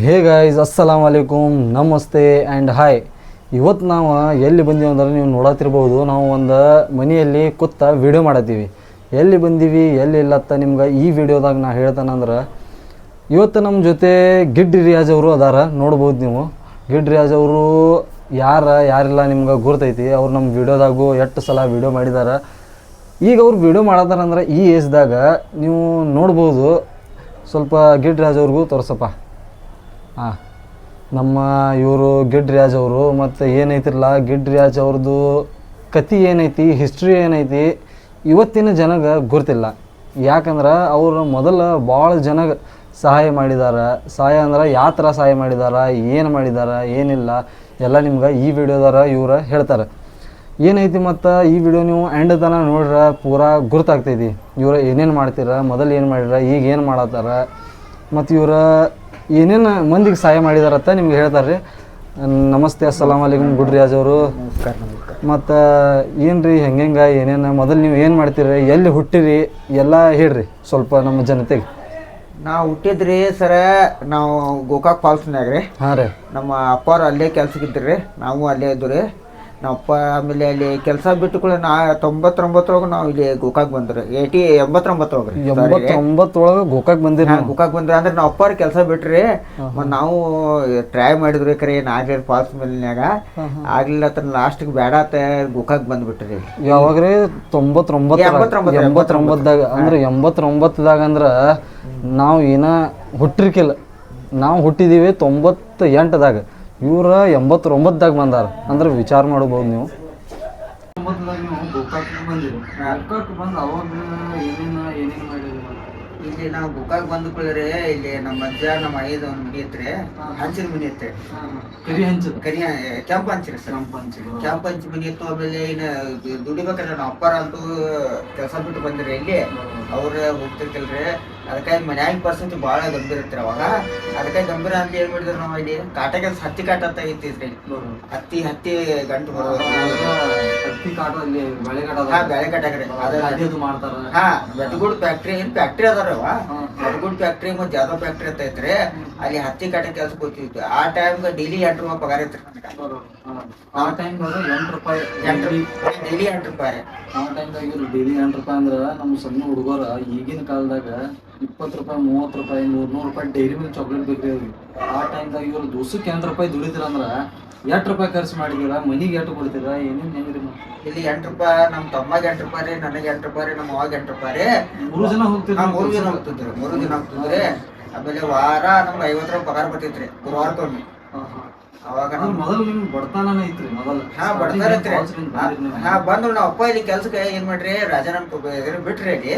Hey guys ಅಸ್ಸಲಾಂ ಅಲೈಕುಮ್ ನಮಸ್ತೆ and hi ಇವತ್ತು ನಾವು ಎಲ್ಲಿ ಬಂದೀವಿ ಅಂದ್ರೆ ನೀವು ನೋಡತ್ತಿರ್ಬೋದು ನಾವು ಒಂದು ಮನೆಯಲ್ಲಿ ಕೂತ ವಿಡಿಯೋ ಮಾಡತ್ತೀವಿ ಎಲ್ಲಿ ಬಂದೀವಿ, ಎಲ್ಲಿ ಇಲ್ಲತ್ತ ನಿಮ್ಗೆ ಈ ವಿಡಿಯೋದಾಗ ನಾ ಹೇಳ್ತಾನಂದ್ರೆ ಇವತ್ತು ನಮ್ಮ ಜೊತೆ ಗಿಡ್ ರಿಯಾಜ್ ಅವರು ಅದಾರ, ನೋಡ್ಬೋದು ನೀವು. ಗಿಡ್ ರಿಯಾಜ್ ಅವರು ಯಾರ, ಯಾರಿಲ್ಲ ನಿಮ್ಗೆ ಗುರ್ತೈತಿ. ಅವ್ರು ನಮ್ಮ ವಿಡಿಯೋದಾಗೂ ಎಷ್ಟು ಸಲ ವಿಡಿಯೋ ಮಾಡಿದಾರ. ಈಗ ಅವ್ರು ವಿಡಿಯೋ ಮಾಡತ್ತಾರಂದ್ರೆ ಈ ಏಜ್ದಾಗ ನೀವು ನೋಡ್ಬೋದು. ಸ್ವಲ್ಪ ಗಿಡ್ ರಾಜ್ ಅವ್ರಿಗೂ ತೋರ್ಸಪ್ಪ. ಹಾಂ ನಮ್ಮ ಇವರು ಗಿಡ್ ರಾಜ್ ಅವರು ಮತ್ತು ಏನೈತಿರಲ್ಲ ಗಿಡ್ ರಾಜ್ ಅವ್ರದ್ದು ಕತಿ ಏನೈತಿ ಹಿಸ್ಟ್ರಿ ಏನೈತಿ, ಇವತ್ತಿನ ಜನಗ ಗೊತ್ತಿಲ್ಲ. ಯಾಕಂದ್ರೆ ಅವರು ಮೊದಲು ಭಾಳ ಜನ ಸಹಾಯ ಮಾಡಿದಾರ. ಸಹಾಯ ಅಂದ್ರೆ ಯಾವ ಥರ ಸಹಾಯ ಮಾಡಿದಾರ, ಏನು ಮಾಡಿದಾರ, ಏನಿಲ್ಲ. ಎಲ್ಲ ನಿಮ್ಗೆ ಈ ವಿಡಿಯೋದಾರ ಇವ್ರು ಹೇಳ್ತಾರೆ. ಏನೈತಿ ಮತ್ತು ಈ ವಿಡಿಯೋ ನೀವು ಎಂಡ್ ತನಕ ನೋಡ್ರೆ, ಪೂರಾ ಗುರ್ತಾಗ್ತೈತಿ. ಇವ್ರು ಏನೇನು ಮಾಡ್ತೀರ, ಮೊದಲು ಏನು ಮಾಡಿರ ಈಗ ಏನು ಮಾಡತ್ತಾರ. ಮತ್ತು ಇವ್ರ ಏನೇನು ಮಂದಿಗೆ ಸಹಾಯ ಮಾಡಿದಾರತ್ತ ನಿಮ್ಗೆ ಹೇಳ್ತಾರೆ ರೀ ನಮಸ್ತೆ ಅಸ್ಸಲಾಮ್ ಅಲೈಕುಮ್ ಗುಡ್ ರಿಯಾಜ್ ಅವರು. ಮತ್ತು ಏನು ರೀ ಹೆಂಗೆ ಏನೇನು ಮೊದಲು ನೀವು ಏನು ಮಾಡ್ತೀರಿ ಎಲ್ಲಿ ಹುಟ್ಟಿರಿ ಎಲ್ಲ ಹೇಳ್ರಿ ಸ್ವಲ್ಪ ನಮ್ಮ ಜನತೆಗೆ. ನಾವು ಹುಟ್ಟಿದ್ರಿ ಸರ ನಾವು ಗೋಕಾಕ್ ಫಾಲ್ಸ್ನಾಗ ರೀ. ಹಾಂ ರೀ. ನಮ್ಮ ಅಪ್ಪಾರು ಅಲ್ಲೇ ಕೆಲ್ಸಕ್ಕೆ ರೀ ನಾವು ಅಲ್ಲೇ ಇದ್ದು ರೀ ಅಪ್ಪ ಆಮೇಲೆ ಅಲ್ಲಿ ಕೆಲಸ ಬಿಟ್ಟು ಕೂಡ ನಾ ತೊಂಬತ್ತೊಂಬತ್ತರೊಳಗೆ ನಾವು ಇಲ್ಲಿ ಗೋಕಾಕ್ ಬಂದ್ರೆ. ಏಟಿ ಎಂಬತ್ತೊಂಬತ್ತರೊಳಗೆ ಎಂಬತ್ತೊಂಬತ್ತೊಳಗೆ ಗೋಕಾಕ್ ಬಂದಿರಿ ಗೋಕಾಕ್ ಬಂದ್ರೆ. ಅಂದ್ರೆ ನಾವು ಅಪ್ಪಾರ ಕೆಲಸ ಬಿಟ್ರಿ. ಮತ್ತು ನಾವು ಟ್ರೈ ಮಾಡಿದ್ರಿ ಕರೆ ಆಗ್ಲಿಲ್ಲ ಫಾಲ್ಸ್ ಮೇಲಿನಾಗ ಆಗ್ಲಿಲ್ಲ ಅತ್ರ ಲಾಸ್ಟಿಗೆ ಬೇಡ ಗೋಕಾಕ್ ಬಂದ್ಬಿಟ್ರಿ. ಯಾವಾಗ ರೀ ತೊಂಬತ್ತೊಂಬತ್ತು ಎಂಬತ್ತೊಂಬತ್ತು, ಎಂಬತ್ತೊಂಬತ್ತದಾಗ ಅಂದ್ರೆ ಎಂಬತ್ತೊಂಬತ್ತದಾಗ ಅಂದ್ರ ನಾವು ಏನ ಹುಟ್ಟಿರ್ಕಿಲ್ಲ. ನಾವು ಹುಟ್ಟಿದೀವಿ ತೊಂಬತ್ತ ಎಂಟದಾಗ ಇವ್ರ ಎಂಬತ್ತೊಂಬತ್ತದಾಗ ಬಂದಾರ. ಅಂದ್ರೆ ವಿಚಾರ ಮಾಡ್ಬೋದು ನೀವು. ಬಂದು ಅವಾಗ ಏನೇನು ಏನೇನು ಮಾಡಿದ್ರು ಇಲ್ಲಿ ನಾವು ಗೋಕಾಕ್ ಬಂದ ಕೂಡಲೇ ಇಲ್ಲಿ ನಮ್ಮ ಅಜ್ಜ ನಮ್ಮ ಐದು ಒಂದು ಮನೆ ಐತ್ರಿ ಹಂಚಿನ ಮನೆ ಐತ್ರಿ ಕರಿ ಹಂಚು ಕರಿ ಕೆಂಪ ಹಂಚಿರಿ ಸರ್. ಕೆಂಪ ಹಂಚಿ ಮನೆ ಇತ್ತು ಆಮೇಲೆ ಏನು ದುಡಿಬೇಕಂದ್ರೆ ದುಡಿಬೇಕಲ್ಲ ನಾವು ಅಪ್ಪಾರ ಅಂತೂ ಕೆಲಸ ಬಿಟ್ಟು ಬಂದಿರಿ ಇಲ್ಲಿ. ಅವ್ರ ಹೋಗ್ತಿರ್ತಿಲ್ರಿ. ಅದಕ್ಕಾಗಿ ಮನ್ಯಾಗ ಪರಿಸ್ಥಿತಿ ಭಾಳ ಗಂಭೀರ ಇತ್ತು ಅವಾಗ. ಅದಕ್ಕಾಗಿ ಗಂಭೀರ ಅಂತ ಏನ್ ಮಾಡಿದ್ರು ನಾವು ಇಲ್ಲಿ? ಕಾಟ ಕೆಲಸ ಹತ್ತಿ ಕಾಟ ಅಂತ ಐತಿದ್ರಿ ಹತ್ತಿ ಹತ್ತಿ ಗಂಟು ಬರೋದು. ಹತ್ತಿ ಕಾಟ ಅಲ್ಲಿ ಬೆಳೆಗಾಟ ಹಾ ಬೆಳೆ ಕಟ್ಟಾಕ್ರಿ ಅದ ಮಾಡ್ತಾರ. ಹಾ ಫ್ಯಾಕ್ಟ್ರಿ ಏನ್ ಫ್ಯಾಕ್ಟ್ರಿ ಅದಾರವ ಬೆಟ್ಟಗುಡ್ ಫ್ಯಾಕ್ಟ್ರಿ ಮತ್ತೆ ಯಾವ್ದೋ ಫ್ಯಾಕ್ಟ್ರಿ ಅಂತ ಐತ್ರಿ. ಅಲ್ಲಿ ಹತ್ತಿ ಕಾಟ ಕೆಲಸ ಕೊಡ್ತಿದ್ವಿ ಆ ಟೈಮ್ ಡೈಲಿ ಎಂಟು ರೂಪಾಯಿ ಪಗಾರ ಐತ್ರಿ ಆ ಟೈಮ್ ಎಂಟು ರೂಪಾಯಿ ಎಂಟು ಡೈಲಿ ಎಂಟು ರೂಪಾಯಿ. ಆ ಟೈಮ್ ಡೈಲಿ ಎಂಟು ರೂಪಾಯಿ ಅಂದ್ರೆ ನಮ್ಮ ಸಣ್ಣ ಹುಡುಗರ ಈಗಿನ ಕಾಲದಾಗ ಇಪ್ಪತ್ತು ರೂಪಾಯಿ ಮೂವತ್ತು ರೂಪಾಯಿ ನೂರು ನೂರು ರೂಪಾಯಿ ಡೈರಿ ಮಿಲ್ಕ್ ಚಾಕ್ಲೇಟ್ ಬೇಕ್ರಿ ಅವ್ರಿಗೆ ಆ ಟೈಮ್ದಾಗ ಇವರು ದಿವ್ಸಕ್ಕೆ ಎಂಟು ರೂಪಾಯಿ ದುಡಿದ್ರ ಅಂದ್ರೆ ಎಂಟು ರೂಪಾಯಿ ಖರ್ಚು ಮಾಡಿದೀರ ಮನಿಗೆ ಎಷ್ಟು ಕೊಡ್ತೀರ ಏನೇನು ಹೆಂಗ್ರಿ? ಇಲ್ಲಿ ಎಂಟು ರೂಪಾಯಿ ನಮ್ಮ ತಮ್ಮಗೆ ಎಂಟು ರೂಪಾಯಿ ರೀ ನನಗೆ ಎಂಟು ರೂಪಾಯಿ ರೀ ನಮ್ಮ ಅವಾಗ ಎಂಟು ರೂಪಾಯಿ ರೀ. ಮೂರು ಜನ ಹೋಗ್ತೀರಿ ನಾವು ಮೂರು ದಿನ ರೀ ಮೂರು ದಿನ ಹೋಗ್ತಿದ್ರಿ ಆಮೇಲೆ ವಾರ ನಮ್ಗೆ ಐವತ್ತು ರೂಪಾಯಿ ಪಗಾರ ಬರ್ತೈತ್ರಿ ಗುರುವಾರಕ್ಕೊಮ್ಮೆ. ಅವಾಗ ಮೊದಲು ನಿಮ್ಗೆ ಬಡತನ ಐತ್ರಿ ಮೊದಲು. ಹಾ ಬರ್ತಾರ ಹಾ ಬಂದ್ರು ನಾವು ಅಪ್ಪ ಇಲ್ಲಿ ಕೆಲ್ಸಕ್ಕೆ ಏನ್ ಮಾಡ್ರಿ ರಾಜಾನ ಬಿಟ್ರಿ ಅಲ್ಲಿ.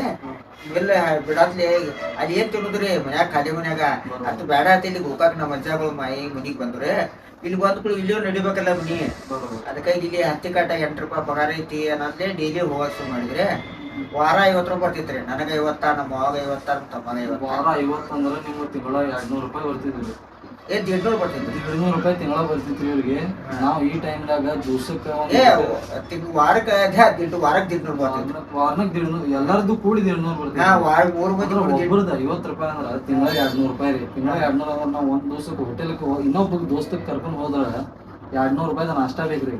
ಇಲ್ಲ ಬಿಡಾತ್ಲಿ ಅಲ್ಲಿ ಏನ್ ತಿನ್ನುದ್ರಿ? ಮನ್ಯಾಗ ಖಾಲಿ ಮನ್ಯಾಗ. ಅಂತ ಬೇಡ ಆತ ಇಲ್ಲಿ ಗೋಕಾಕ್ ನಮ್ಮ ಅಜ್ಜಗಳು ಮೈ ಮನಿಗ್ ಬಂದ್ರೆ. ಇಲ್ಲಿ ಬಂದ್ ಕೂಡ ಇಲ್ಲಿಯೂ ನಡಿಬೇಕಲ್ಲ ಮನಿ. ಅದಕ್ಕಾಗಿ ಇಲ್ಲಿ ಹತ್ತಿ ಕಾಟ ಎಂಟು ರೂಪಾಯಿ ಪಗಾರ ಐತಿ ಅನ್ನೋದ್ಲೆ ಡೈಲಿ ಹೋಗಕ್ ಶುರು ಮಾಡಿದ್ರೆ ವಾರ ಐವತ್ತು ರೂಪಾಯಿ ಬರ್ತಿತ್ರಿ. ನನಗ ಐವತ್ತ ನಮ್ಮ ಮಾವಾಗ ಐವತ್ತ ನಮ್ಮ ತಮ್ಮಗ ಐವತ್ತ ವಾರ ಐವತ್ತು ಅಂದ್ರೆ ನಿಮ್ಮ ತಿಂಗಳ ಎರಡು ನೂರು ರೂಪಾಯಿ ಬರ್ತಿದ್ರಿ. ಏ ದಿಡ್ನೂರು ಬರ್ತಿದ್ರಿ ಎರಡ್ನೂರು ರೂಪಾಯಿ ತಿಂಗಳ ಬರ್ತಿತ್ತು ಇವ್ರಿಗೆ ನಾವು ಈ ಟೈಮ್ದಾಗ ಜ್ಯೂಸಕ್ಕೆ ಏ ತಿಂಗ್ ವಾರಕ್ಕೆ ಅದೇ ದಿಟ್ಟು ವಾರಕ್ಕೆ ದಿಡ್ನೂರು ಬರ್ತಿದ್ರಿ ವಾರಕ್ಕೆ ದಿಡ್ನೂರು ಎಲ್ಲರದ್ದು ಕೂಡಿ ದಿಡ್ನೂರು ಹಾ ಬರ್ತಿತ್ತು ವಾರ ಮೂರು ಮಂದಿ. ಒಬ್ಬರದ ಐವತ್ತು ರೂಪಾಯಿ ಅಂದ್ರೆ ತಿಂಗಳ ಎರಡ್ನೂರು ರೂಪಾಯಿ ರೀ. ತಿಂಗಳ ಎರಡ್ ನೂರ ಅಂದ್ರೆ ನಾವು ಒಂದು ದಿವ್ಸಕ್ಕೆ ಹೋಟೆಲ್ಗೆ ಇನ್ನೊಬ್ಬ ದೋಸ್ತಕ್ಕೆ ಕರ್ಕೊಂಡು ಹೋದ್ರ ಎರಡ್ ನೂರು ರೂಪಾಯಿ ನಾಷ್ಟ ಬೇಕ್ರಿ.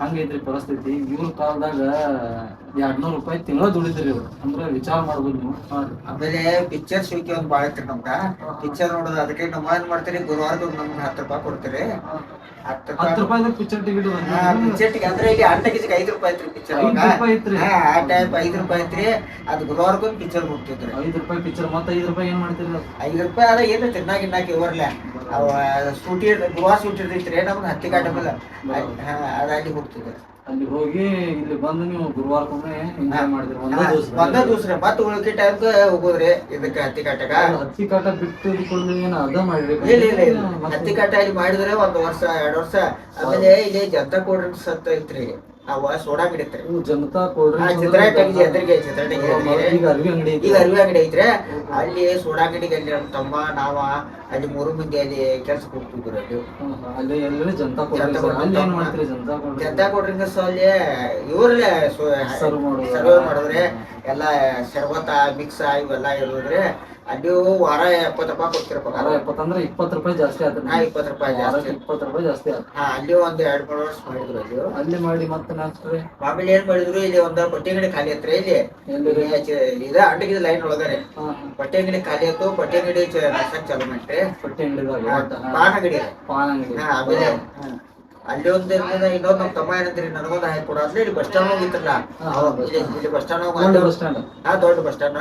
ಹಂಗೈತ್ರಿ ಪರಿಸ್ಥಿತಿ. ಇವ್ರ ಕಾಲದಾಗ ಎರಡ್ ನೂರು ರೂಪಾಯಿ ತಿಂಗಳ ದುಡಿದ್ರಿ ಇವ್ರು. ಅಂದ್ರೆ ವಿಚಾರ ಮಾಡ್ಬೋದು ನೀವು. ಆಮೇಲೆ ಪಿಕ್ಚರ್ ಶೋಕಿ ಒಂದ್ ಭಾಳ ಐತ್ರಿ ನಮ್ಗ. ಪಿಕ್ಚರ್ ನೋಡೋದು ಅದಕ್ಕೆ ನಮ್ಮ ಏನ್ ಮಾಡ್ತೀರಿ ಗುರುವಾರದ ನಮ್ಗೆ ಹತ್ತು ರೂಪಾಯಿ ಕೊಡ್ತೀರಿ. ಹತ್ತು ಹತ್ತು ರೂಪಾಯಿ ಪಿಕ್ಚರ್ ಟಿಕೆಟ್ ಪಿಕ್ಚರ್ ಅಂದ್ರೆ ಇಲ್ಲಿ ಅರ್ಧ ಕೆಜಿಗೆ ಐದು ರೂಪಾಯಿ ಐತ್ರಿ ಪಿಕ್ಚರ್. ಆ ಟೈಪ್ ಐದು ರೂಪಾಯಿ ಐತ್ರಿ. ಅದು ಗುರುವಾರಕ್ಕೊಂದು ಪಿಕ್ಚರ್ ಕೊಡ್ತಿದ್ರು. ಐದು ರೂಪಾಯಿ ಪಿಕ್ಚರ್ ಮತ್ತೆ ಐದು ರೂಪಾಯಿ ಏನ್ ಮಾಡ್ತೀರಿ? ಐದು ರೂಪಾಯಿ ಅದ ಏನು ತಿನ್ನಾಕ ಇನ್ನಾಕ ಇವರ್ಲೆ ಅವ ಸೂಟಿ ಗುರುವಾರ ಸೂಟಿ ಇರ್ತೈತ್ರಿ ನಮ್ಗೆ ಹತ್ತಿ ಕಾಟಬಲ್ಲ ಮೇಲೆ ಅಲ್ಲಿ ಹೋಗ್ತಿದ್ರಿ ಅಲ್ಲಿ ಹೋಗಿ ಇಲ್ಲಿ ಬಂದು ನೀವು ಗುರುವಾರಕ್ಕೊಮ್ಮೆ ಎಂಜಾಯ್ ಮಾಡಿದ್ರಿ ಒಂದೇ ದಿವಸ ಒಂದ ದಿವ್ಸ ಮತ್ತ್ ಉಳ್ಕಿ ಟೈಮ್ಗೆ ಹೋಗೋದ್ರಿ ಇದಕ್ಕ ಹತ್ತಿ ಕಾಟಕ. ಹತ್ತಿ ಕಾಟ ಬಿಟ್ಟು ಇದ್ಕೊಂಡು ಏನು ಅದ ಮಾಡ್ರಿ ಇಲ್ಲ ಇಲ್ಲ ಇಲ್ಲ. ಹತ್ತಿ ಕಾಟ ಇಲ್ಲಿ ಮಾಡಿದ್ರೆ ಒಂದ್ ವರ್ಷ ಎರಡ್ ವರ್ಷ. ಆಮೇಲೆ ಇಲ್ಲಿ ಜನತಾ ಕೋಲ್ಡ್ ಸತ್ತ ಐತ್ರಿ. ಅವ ಸೋಡಾ ಅಂಗಡಿ ಐತ್ರಿ ಜನತಾ ಕೋಲ್ಡ್ ಚಿತ್ರಾಟಗಿ ಎದುರಿಗೆ ಚಿತ್ರಾಟಗಿ ಈಗ ಅರ್ವಿ ಅಂಗಡಿ ಈಗ ಅರಿವಿ ಅಂಗಡಿ ಐತ್ರಿ ಅಲ್ಲಿ ಸೋಡಾ ಅಂಗಡಿಗೆ ಅಲ್ಲಿ ನಮ್ಮ ತಮ್ಮ ನಾವ ಅಲ್ಲಿ ಮೂರು ಮಂದಿ ಅಲ್ಲಿ ಕೆಲಸ ಹೋಗ್ತಿದ್ರು ಅಲ್ಲಿ. ಅಲ್ಲಿ ಎಲ್ಲರೂ ಜನತಾ ಅಲ್ಲಿ ಏನ್ ಮಾಡ್ತೀರಿ Janata cold Janata cold drinks ಅಲ್ಲಿ ಇವ್ರಲ್ಲೇ. ಸರ್ವ್ ಮಾಡಿದ್ರೆ ಎಲ್ಲ ಶರ್ಬತ ಮಿಕ್ಸ್ ಇವೆಲ್ಲ ಇರೋದ್ರೆ ಅಲ್ಲಿ ವಾರ ಎಪ್ಪತ್ತು ರೂಪಾಯಿ ಕೊಡ್ತಿರಪ್ಪ ವಾರ ಎಪ್ಪತ್ತಂದ್ರೆ ಇಪ್ಪತ್ತು ರೂಪಾಯಿ ಜಾಸ್ತಿ ಆಯ್ತು ಹಾ ಇಪ್ಪತ್ತು ರೂಪಾಯಿ ಜಾಸ್ತಿ ಇಪ್ಪತ್ತು ರೂಪಾಯಿ ಜಾಸ್ತಿ ಆಯ್ತು ಹಾ ಅಲ್ಲಿ ಒಂದು ಎರಡು ಮೂರು ವರ್ಷ ಮಾಡಿದ್ರು ಅಲ್ಲಿ ಅಲ್ಲಿ ಮಾಡಿ ಮತ್ತೆ ನಾಲ್ಕು ರೀ ಆಮೇಲೆ ಏನ್ ಮಾಡಿದ್ರು ಇಲ್ಲಿ ಒಂದು ಬಟ್ಟೆ ಅಂಗಡಿ ಖಾಲಿ ಹತ್ರ ಇಲ್ಲಿ ಇದ ಅಂಗಡಿ ಲೈನ್ ಒಳಗಡೆ ಬಟ್ಟೆ ಅಂಗಡಿ ಖಾಲಿ ಆಯ್ತು ಬಟ್ಟೆ ಅಂಗಡಿ ಚಲೋ ನಡ್ಸಕ್ ಚಾಲು ಮಾಡ್ರಿ. ಬಟ್ಟೆ ಅಂಗಡಿ. ಪಾನ್ ಅಂಗಡಿ ಪಾನ್ ಅಂಗಡಿ ಆಮೇಲೆ. ಅಲ್ಲಿ ಒಂದು ಇನ್ನೊಂದು ನಮ್ಮ ತಮ್ಮ ಏನಂತೀರಿ ನನಗೊಂದು ಹಾಕಿ ಕೊಡ. ಅಂದ್ರೆ ಇಲ್ಲಿ ಬಸ್ ಸ್ಟ್ಯಾಂಡ್ ಹೋಗಿತ್ತಲ್ಲ ಇಲ್ಲಿ ಬಸ್ ಸ್ಟ್ಯಾಂಡ್ ಹೋಗಿ ಬಸ್ ಹಾ ದೊಡ್ಡ ಬಸ್ ಸ್ಟ್ಯಾಂಡ್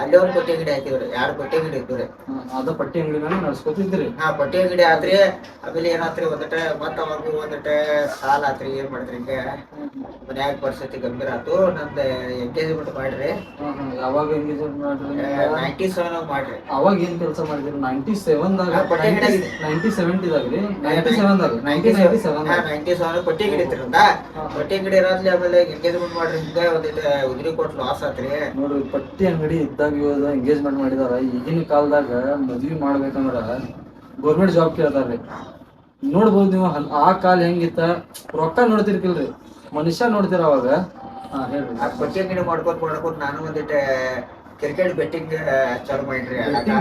ಅಲ್ಲಿ ಒಂದು ಪಟ್ಟಿ ಅಂಗಡಿ ಹಾಕಿದ್ರು ಯಾರು ಪಟ್ಟಿ ಅಂಗಡಿ ಇದ್ರಿ ಅದ ಪಟ್ಟಿ ಅಂಗಡಿ ನಡ್ಸ್ಕೊತಿದ್ರಿ. ಹಾ ಪಟ್ಟಿ ಅಂಗಡಿ ಆದ್ರಿ ಆಮೇಲೆ ಏನಾತ್ರಿ ಒಂದಟ ಮತ್ತ ಅವ್ರಿಗೂ ಒಂದಟ ಸಾಲ ಆತ್ರಿ. ಏನ್ ಮಾಡಿದ್ರಿ ಹಿಂಗ? ಮನ್ಯಾಗ ಪರಿಸ್ಥಿತಿ ಗಂಭೀರ ಆತು. ನಂದ ಎಂಗೇಜ್ಮೆಂಟ್ ಮಾಡ್ರಿ. ಅವಾಗ. ಯಾವಾಗ ಎಂಗೇಜ್ಮೆಂಟ್ ಮಾಡ್ರಿ ನೈಂಟಿ ಸೆವೆನ್ ಮಾಡ್ರಿ. ಅವಾಗ ಏನ್ ಕೆಲಸ ಮಾಡಿದ್ರಿ? ನೈಂಟಿ ಸೆವೆನ್ ದಾಗ ನೈಂಟಿ ಸೆವೆಂಟಿದಾಗ ನೈಂಟಿ ಸೆವೆನ್ದಾಗ ನೈಂಟಿ ನೈಂಟಿ ಸೆವೆನ್ ನೈಂಟಿ ಸಾವಿರ ಪಟ್ಟಿ ಅಂಗಡಿ ಇತ್ತಿರಂದ ಬಟ್ಟೆ ಅಂಗಡಿ ಇರೋದ್ಲಿ ಆಮೇಲೆ ಎಂಗೇಜ್ಮೆಂಟ್ ಮಾಡ್ರಿ ಹಿಂಗ ಒಂದಿಟ ಉದ್ರಿ ಕೊಟ್ಟು ಲಾಸ್ ಆತ್ರಿ. ನೋಡ್ರಿ ಪಟ್ಟಿ ಅಂಗಡಿ ಇದ್ದಾಗ ಇವಾಗ ಎಂಗೇಜ್ಮೆಂಟ್ ಮಾಡಿದಾರ. ಈಗಿನ ಕಾಲದಾಗ ಮದ್ವಿ ಮಾಡ್ಬೇಕಂದ್ರ ಗೌರ್ಮೆಂಟ್ ಜಾಬ್ ಕೇಳ್ತಾರ್ರಿ. ನೋಡ್ಬೋದು ನೀವು ಆ ಕಾಲ ಹೆಂಗಿತ್ತ? ರೊಕ್ಕ ನೋಡ್ತಿರ್ಕಿಲ್ರಿ. ಮನುಷ್ಯ ನೋಡ್ತೀರ ಅವಾಗ. ಹಾ ಹೇಳ್ರಿ. ಪಟ್ಟಿ ಅಂಗಡಿ ಮಾಡ್ಕೊತ ಮಾಡ್ಕೊತ ನಾನು ಒಂದಿಟ ಕ್ರಿಕೆಟ್ ಬೆಟ್ಟಿಂಗ್ ಚಾಲು ಮಾಡ್ರಿ